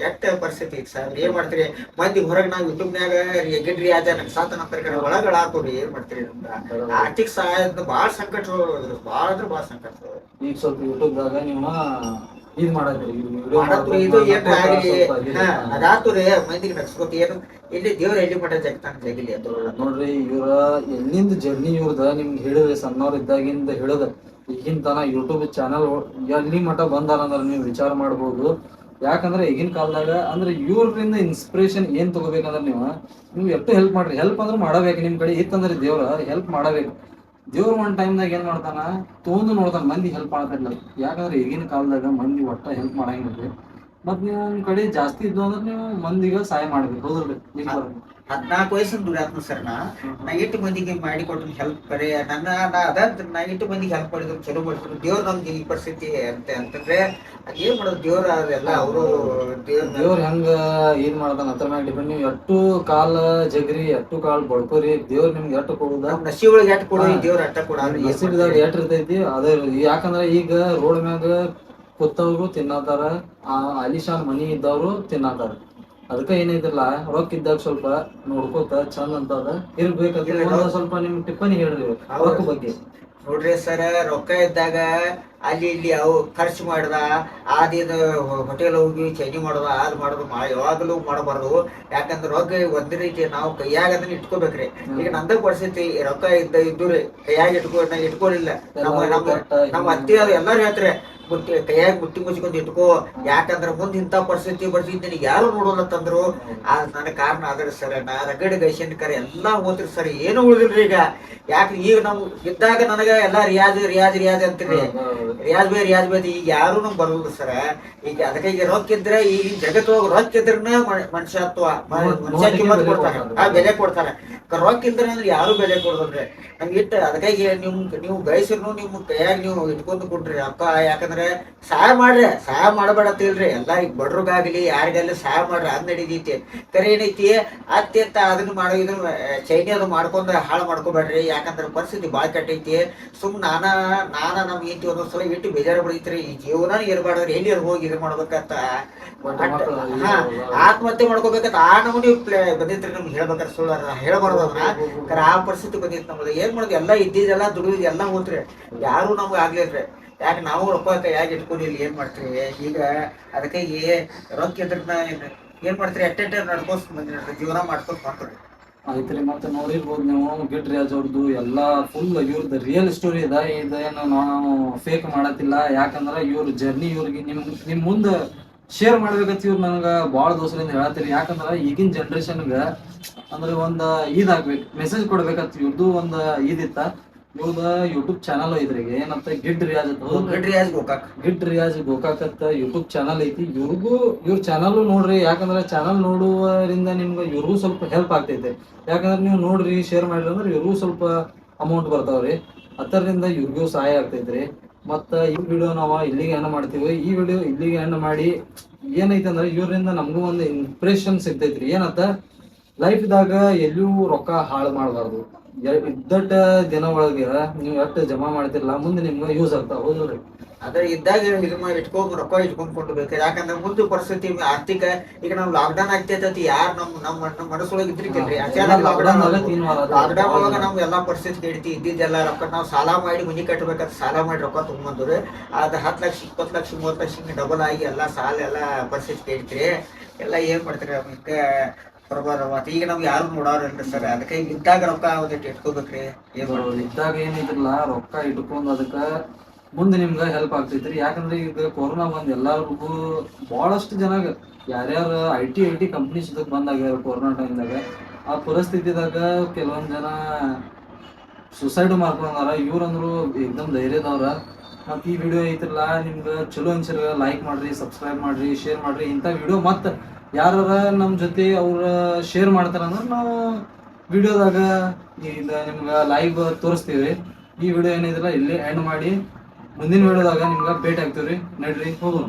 ಕೆಟ್ಟ ಪರಿಸ್ಥಿತಿ ಐತಿ ಸರ್. ಏನ್ ಮಾಡ್ತೀರಿ? ಮಂದಿ ಹೊರಗ್ ನಾವ್ ಯೂಟ್ಯೂಬ್ನ್ಯಾಗ ಎಗಿಡ್ರಿ ಆದ ನಮ್ ಸಾತ ನಮ್ಮ ಕರೆ ಒಳಗಳ ಹಾಕೋರಿ ಏನ್ ಮಾಡ್ತೀರಿ ನಮ್ದ ಆರ್ಥಿಕ ಸಹಾಯದ ಬಾಳ ಸಂಕಟ ಬಾಳ ಅಂದ್ರೆ ಭಾಳ ಸಂಕಟ ಈಗ ಸ್ವಲ್ಪ ಯೂಟ್ಯೂಬ್ದಾಗ ನೀವು ಇದ್ ಏನ್ ಅದಾತುರಿ ಮಂದಿಗೆ ಏನು ಇಲ್ಲಿ ದೇವ್ರ ಎಲ್ಲಿ ಮಠ ಜಗಿಲಿ ಅದು. ನೋಡ್ರಿ ಇವ್ರ ಎಲ್ಲಿಂದ ಜರ್ನಿ ಇವ್ರದ ನಿಮ್ಗೆ ಹೇಳಿದ್ರಿ ಸಣ್ಣವ್ರ ಇದ್ದಾಗಿಂದ ಹೇಳದ. ಈಗಿನ ತನ ಯೂಟ್ಯೂಬ್ ಚಾನಲ್ ಎಲ್ಲಿ ಮಠ ಬಂದಾರ ಅಂದ್ರೆ ನೀವು ವಿಚಾರ ಮಾಡ್ಬೋದು. ಯಾಕಂದ್ರೆ ಈಗಿನ ಕಾಲದಾಗ ಅಂದ್ರೆ ಇವ್ರಿಂದ ಇನ್ಸ್ಪಿರೇಷನ್ ಏನ್ ತಗೋಬೇಕಂದ್ರೆ ನೀವು ನೀವು ಎಷ್ಟು ಹೆಲ್ಪ್ ಮಾಡ್ರಿ ಹೆಲ್ಪ್ ಅಂದ್ರೆ ಮಾಡಬೇಕು ನಿಮ್ ಕಡೆ ಇತ್ತಂದ್ರೆ ದೇವ್ರ ಹೆಲ್ಪ್ ಮಾಡಬೇಕು. ದೇವ್ರ ಒಂದ್ ಟೈಮ್ದಾಗ ಏನ್ ಮಾಡ್ತಾನ? ತೋಂದು ನೋಡ್ತಾನ, ಮಂದಿ ಹೆಲ್ಪ್ ಮಾಡ್ತಿಲ್ಲ ಯಾಕಂದ್ರೆ ಈಗಿನ ಕಾಲದಾಗ ಮಂದಿ ಒಟ್ಟ ಹೆಲ್ಪ್ ಮಾಡಂಗಿಲ್ಲ ಮತ್ ನೀವು ಒಂದ್ ಕಡೆ ಜಾಸ್ತಿ ಇದ್ದು ಅಂದ್ರೆ ನೀವು ಮಂದಿಗೆ ಸಹಾಯ ಮಾಡ್ಬೇಕು ಬರ್ಬೇಕು. ಹದಿನಾಲ್ಕು ವಯಸ್ಸಿನ ದುರಾತ್ಮ ಸರ್ ನಾ ಎಷ್ಟು ಮಂದಿಗೆ ಮಾಡಿ ಕೊಟ್ಟು ಹೆಲ್ಪ್ ಕರೆ ನನ್ನ ನಾ ಅದ ನಾ ಎಷ್ಟು ಮಂದಿಗೆ ಹೆಲ್ಪ್ ಮಾಡಿದ್ರು ಚಲೋ ಮಾಡಿದ್ರು. ದೇವ್ರ ನಮ್ಗೆ ಈ ಪರಿಸ್ಥಿತಿ ಅಂತ ಅಂತಂದ್ರೆ ಅದೇನ್ ಏನ್ ಮಾಡೋದು ದೇವ್ರ ಅದೆಲ್ಲ ಅವರು ದೇವ್ರ ದೇವ್ರ ಹೆಂಗ ಏನ್ ಮಾಡ್ತಾನ ಅದ್ರ ಮ್ಯಾಗ ಡಿಪೆಂಡ್ ನೀವು. ಎಷ್ಟು ಕಾಲ ಜಗ್ರಿ ಎಷ್ಟು ಕಾಲ್ ಬಡ್ಕೋರಿ ದೇವ್ರ ನಿಮ್ಗೆ ಎಷ್ಟು ಕೊಡುದ? ನಸಿ ಒಳಗೆ ಎಟ್ ಕೊಡೋ ದೇವ್ರ ಅಟ್ಟ ಕೊಡ ನಸೀಬ್ದಾಗ ಎಟ್ ಇರ್ತೈತಿ ಅದೇ ಯಾಕಂದ್ರ ಈಗ ರೋಡ್ ಮ್ಯಾಗ ಕೂತವ್ರು ತಿನ್ನತಾರ ಆ ಅಲಿಶಾನ್ ಮನಿ ಇದ್ದವ್ರು ತಿನ್ನತಾರ. ಅದಕ್ಕ ಏನಿದಿಲ್ಲ ರೊಕ್ಕ ಇದ್ದಾಗ ಸ್ವಲ್ಪ ನೋಡ್ಕೋತ ಚಂದ ಅಂತ ಇರ್ಬೇಕಂದ್ರೆ ಒಂದ್ ಸ್ವಲ್ಪ ನಿಮ್ ಟಿಪ್ಪಣಿ ಹೇಳ್ರಿ ರೊಕ್ಕ ಬಗ್ಗೆ. ನೋಡ್ರಿ ಸರ್ ರೊಕ್ಕ ಇದ್ದಾಗ ಅಲ್ಲಿ ಇಲ್ಲಿ ಅವು ಖರ್ಚು ಮಾಡ್ದ ಆದಿದು ಹೋಟೆಲ್ ಹೋಗಿ ಚೇಂಜ್ ಮಾಡೋದ ಅದು ಮಾಡೋದು ಮಾ ಯಾವಾಗಲೂ ಮಾಡಬಾರ್ದು. ಯಾಕಂದ್ರೆ ರೊಕ್ಕ ಒಂದ್ ರೀತಿ ನಾವು ಕೈಯಾಗ ಅದನ್ನ ಇಟ್ಕೋಬೇಕ್ರಿ. ಈಗ ನಂದ ಪರಿಸ್ಥಿತಿ ರೊಕ್ಕ ಇದ್ದ ಇದ್ದು ಕೈಯಾಗ ಇಟ್ಕೋ ನಾ ಇಟ್ಕೊಳ್ಳಿಲ್ಲ ನಮ್ಮ ನಮ್ಮ ನಮ್ಮ ಅತ್ತಿ ಅದು ಎಲ್ಲಾರು ಹೇಳ್ತಾರೆ ಬುಟ್ಟಿ ಕೈಯಾಗ ಬುಟ್ಟಿ ಮುಚ್ಕೊಂಡು ಇಟ್ಕೋ. ಯಾಕಂದ್ರೆ ಮುಂದೆ ಇಂಥ ಪರಿಸ್ಥಿತಿ ಬರ್ತಿದ್ದು ನಿನಗೆ ಯಾರು ನೋಡೋಲ್ಲ ತಂದ್ರು. ಆ ನನ್ನ ಕಾರಣ ಆದ್ರೆ ಸರ್ ನಾ ಗೈಶನ್ ಕರೆ ಎಲ್ಲಾ ಹೋದ್ರಿ ಸರ್ ಏನು ಉಳಿದಿಲ್ರಿ ಈಗ. ಯಾಕೆ ಈಗ ನಾವು ಇದ್ದಾಗ ನನಗ ಎಲ್ಲಾ ರಿಯಾಜ್ ರಿಯಾಜ್ ರಿಯಾಜ್ ಅಂತೀರಿ. ರಿಯಾಜ್ ಬೈ ರಿಯಾಜ್ ಬೈ ಈಗ ಯಾರು ನಮ್ಗೆ ಬರೋದು ಸರ್. ಈಗ ಅದಕ್ಕೆ ಈಗ ರೊಕ್ಕ ಇದ್ರೆ ಈ ಜಗತ್ತು ರೊಕ್ಕ ಇದ್ರೆ ಮನುಷ್ಯತ್ವ ಮನುಷ್ಯ ಕಿಮ್ಮತ್ ಕೊಡ್ತಾರೆ. ಆ ಬೆಲೆ ಕೊಡ್ತಾರೆ. ರೊಕ್ಕ ಇಲ್ದ್ರೆ ಅಂದ್ರೆ ಯಾರು ಬೆಲೆ ಕೊಡೋದ್ರೆ ನಂಗೆ ಇಟ್ಟು ಅದಕ್ಕಾಗಿ ನಿಮ್ ನೀವು ಬಯಸಿರ್ನು ನಿಮ್ ಕೈಯಾಗ ನೀವು ಇಟ್ಕೊಂಡು ಕೊಡ್ರಿ ಅಪ್ಪ. ಯಾಕಂದ್ರೆ ಸಹಾಯ ಮಾಡ್ರಿ ಸಹಾಯ ಮಾಡಬೇಡ ತಿಳ್ರಿ ಎಲ್ಲ ಈಗ ಬಡ್ರಿಗಾಗ್ಲಿ ಯಾರಿಗೆಲ್ಲ ಸಹಾಯ ಮಾಡ್ರಿ. ಅದ್ ನಡೀತೈತಿ. ಕರೆ ಏನೈತಿ? ಅತ್ಯಂತ ಅದನ್ನ ಮಾಡೋ ಇದನ್ನ ಚೈನಿ ಅದು ಮಾಡ್ಕೊಂಡ್ ಹಾಳು ಮಾಡ್ಕೋಬೇಡ್ರಿ. ಯಾಕಂದ್ರೆ ಪರಿಸ್ಥಿತಿ ಬಾಳ್ ಕೆಟ್ಟೈತಿ. ಸುಮ್ ನಾನ ನಾನ ನಮ್ ಹೆಂಡತಿ ಒಂದೊಂದ್ಸಲ ಇಟ್ಟು ಬೇಜಾರು ಬಿಡೈತ್ರಿ ಈ ಜೀವನ ಇರ್ಬಾರ್ದ್ರಿ. ಎಲ್ಲಿ ಹೋಗಿ ಇದು ಮಾಡ್ಬೇಕಂತ. ಆತ್ಮಹತ್ಯೆ ಮಾಡ್ಕೋಬೇಕಂತ ಆ ನಮೂನಿ ಬಂದಿತ್ರಿ ನಮ್ಗೆ ಹೇಳ್ಬೇಕಾರ ಸುಳ್ಳ ಹೇಳ್ಬಾರ್ದು. ಆ ಪರಿಸ್ಥಿತಿ ಬಂದಿತ್ತು ನಮ್ದು. ಏನ್ ಮಾಡೋದು? ಎಲ್ಲ ಇದ್ದಿದ್ದೆಲ್ಲ ದುಡಿದಿದ್ದು ಎಲ್ಲ ಹೋತ್ರಿ. ಯಾರು ನಮ್ಗೆ ಆಗ್ಲಿಲ್ರಿ. ಯಾಕೆ ನಾವು ರೊಕ್ಕ ಯಾಕೆ ಇಟ್ಕೊಂಡಿಲ್ಲ? ಏನ್ ಮಾಡ್ತೀವಿ ಈಗ ಅದಕ್ಕಾಗಿ ರೊಕ್ಕ ಇದ್ರನ್ನ ಏನ್- ಮಾಡ್ತೀರಿ? ಅಟ್ಟೆ ನಡ್ಕೋಸ್ ಬಂದಿರ ಜೀವನ ಮಾಡ್ಕೊಂಡ್ ಮಾಡ್ತೀರಿ ಆಯ್ತ್ರಿ, ಮತ್ತೆ ನೋಡಿರ್ಬೋದು ನೀವು. ಗಿಡ್ ರಿಯಾಜ್ ಅವ್ರದ್ದು ಎಲ್ಲಾ ಫುಲ್ ಇವ್ರದ್ದು ರಿಯಲ್ ಸ್ಟೋರಿ ಇದೆ. ಇದೇನು ನಾವು ಫೇಕ್ ಮಾಡತ್ತಿಲ್ಲ. ಯಾಕಂದ್ರ ಇವ್ರ ಜರ್ನಿ ಇವ್ರಿಗೆ ನಿಮ್ ನಿಮ್ ಮುಂದೆ ಶೇರ್ ಮಾಡ್ಬೇಕಂತ ಇವ್ರು ನನಗ ಭಾಳ ದೋಸರಿಂದ ಹೇಳತ್ತೀರಿ ಯಾಕಂದ್ರ ಈಗಿನ ಜನ್ರೇಷನ್ಗ ಅಂದ್ರೆ ಒಂದ್ ಇದ್ ಆಗ್ಬೇಕು ಮೆಸೇಜ್ ಕೊಡ್ಬೇಕಂತ ಇವ್ರದ್ದು ಒಂದ್ ಇದಿತ್ತ ಇವ್ರದ ಯೂಟ್ಯೂಬ್ ಚಾನಲ್ ಇದ್ರಿಗೆ ಏನಂತ ಗಿಡ್ ರಿಯಾಜ್ ಅಂತ ಹೌದಲ್ರಿ? ರಿಯಾಜ್ ಗೋಕಾಕ್. ಗಿಡ್ ರಿಯಾಜ್ ಗೋಕಾಕ್ ಅಂತ ಯೂಟ್ಯೂಬ್ ಚಾನಲ್ ಐತಿ. ಇವ್ರಿಗೂ ಇವ್ರ ಚಾನಲ್ ನೋಡ್ರಿ ಯಾಕಂದ್ರೆ ಚಾನಲ್ ನೋಡುವರಿಂದ ನಿಮ್ಗೆ ಇವ್ರಿಗೂ ಸ್ವಲ್ಪ ಹೆಲ್ಪ್ ಆಗ್ತೈತೆ. ಯಾಕಂದ್ರೆ ನೀವು ನೋಡ್ರಿ ಶೇರ್ ಮಾಡ್ರಿ ಅಂದ್ರೆ ಇವ್ರಿಗೂ ಸ್ವಲ್ಪ ಅಮೌಂಟ್ ಬರ್ತಾವ್ರಿ. ಅದರಿಂದ ಇವ್ರಿಗೂ ಸಹಾಯ ಆಗ್ತೈತ್ರಿ. ಮತ್ತ ಈ ವಿಡಿಯೋ ನಾವು ಇಲ್ಲಿಗೆ ಎಂಡ್ ಮಾಡ್ತೀವಿ. ಈ ವಿಡಿಯೋ ಇಲ್ಲಿಗೆ ಎಂಡ್ ಮಾಡಿ ಏನೈತೆ ಅಂದ್ರೆ ಇವರಿಂದ ನಮಗೂ ಒಂದು ಇಂಪ್ರೆಷನ್ ಸಿಗ್ತೈತ್ರಿ. ಏನಂತ? ಲೈಫ್ದಾಗ ಎಲ್ಲೂ ರೊಕ್ಕ ಹಾಳು ಮಾಡಬಾರ್ದು. ಇದ್ದಟ್ಟ ದಿನ ಒಳಗೆ ನೀವು ಎಷ್ಟು ಜಮಾ ಮಾಡ್ತಿರಲ್ಲ ಮುಂದೆ ನಿಮ್ಗೆ ಯೂಸ್ ಆಗ್ತಾವ ಹೌದ್ರಿ ಅದ್ರ ಇದ್ದಾಗ ಇದು ಮಾಡಿ ಇಟ್ಕೊಂಡ್ ರೊಕ್ಕ ಇಟ್ಕೊಂಡ್ ಬೇಕು ಯಾಕಂದ್ರೆ ಮುಂದೆ ಪರಿಸ್ಥಿತಿ ಆರ್ಥಿಕ ಈಗ ನಾವು ಲಾಕ್ಡೌನ್ ಆಗ್ತೈತಿ ಯಾರು ನಮ್ ನಮ್ಮ ನಮ್ಮ ಮನಸ್ಸೊಳಗೆ ಇದ್ರಿಕಲ್ರಿ ಲಾಕ್ಡೌನ್ ಲಾಕ್ಡೌನ್ ಒಳಗ ನಾವು ಎಲ್ಲಾ ಪರಿಸ್ಥಿತಿ ಕೇಳ್ತಿ ಇದ್ದಿದ್ದೆಲ್ಲ ರೊಕ್ಕ ನಾವು ಸಾಲ ಮಾಡಿ ಮನಿ ಕಟ್ಟಬೇಕಂತ ಸಾಲ ಮಾಡಿ ರೊಕ್ಕ ತುಂಬಂದ್ರೆ ಅದ್ ಹತ್ತು ಲಕ್ಷ ಇಪ್ಪತ್ತು ಲಕ್ಷ ಮೂವತ್ತು ಲಕ್ಷ ಹಿಂಗೆ ಡಬಲ್ ಆಗಿ ಎಲ್ಲಾ ಸಾಲ ಎಲ್ಲಾ ಪರಿಸ್ಥಿತಿ ಕೇಳ್ತೀರಿ. ಎಲ್ಲ ಏನ್ ಮಾಡ್ತೀರಿ? ಅದಕ್ಕೆ ಬರಬಾರ ಈಗ ನಮ್ಗೆ ಯಾರು ನೋಡೋರಿಲ್ರಿ ಸರ್. ಅದಕ್ಕೆ ಈಗ ಇದ್ದಾಗ ರೊಕ್ಕ ಒಂದಿಟ್ಟು ಇಟ್ಕೋಬೇಕ್ರಿ. ಏನ್ ಮಾಡ್ತೀರಿ? ಇದ್ದಾಗ ಏನಿದ್ರಲ್ಲ ರೊಕ್ಕ ಇಟ್ಕೊಂಡ್ ಅದಕ್ಕೆ ಮುಂದೆ ನಿಮ್ಗ ಹೆಲ್ಪ್ ಆಗ್ತೈತ್ರಿ. ಯಾಕಂದ್ರೆ ಈಗ ಕೊರೋನಾ ಬಂದ್ ಎಲ್ಲಾರ್ಗೂ ಬಹಳಷ್ಟು ಜನ ಯಾರ್ಯಾರ I T I T companies ಬಂದಾಗ ಕೊರೋನಾ ಟೈಮ್ದಾಗ ಆ ಪರಿಸ್ಥಿತಿದಾಗ ಕೆಲವೊಂದ್ ಜನ ಸುಸೈಡ್ ಮಾಡ್ಕೊಂಡಾರ ಇವ್ರಂದ್ರು ಏಕ್ದಮ್ ಧೈರ್ಯದವ್ರ. ಮತ್ ಈ ವಿಡಿಯೋ ಐತ್ರಲ್ಲ ನಿಮ್ಗ ಚಲೋ ಅನ್ಸಿರ ಲೈಕ್ ಮಾಡ್ರಿ ಸಬ್ಸ್ಕ್ರೈಬ್ ಮಾಡ್ರಿ ಶೇರ್ ಮಾಡ್ರಿ. ಇಂಥ ವಿಡಿಯೋ ಮತ್ ಯಾರ ನಮ್ಮ ಜೊತೆ ಅವ್ರ ಶೇರ್ ಮಾಡ್ತಾರ ಅಂದ್ರೆ ನಾವು ವಿಡಿಯೋದಾಗ ಈಗ ನಿಮ್ಗೆ ಲೈವ್ ತೋರಿಸ್ತೀವಿ ಈ ವಿಡಿಯೋ ಏನಿದ್ರಲ್ಲ ಇಲ್ಲಿ ಎಂಡ್ ಮಾಡಿ ಮುಂದಿನ ವಿಡಿಯೋದಾಗ ನಿಮ್ಗೆ ಭೇಟಿ ಆಗ್ತೀವಿ ನಡ್ರಿ, ಹೋಗೋಣ.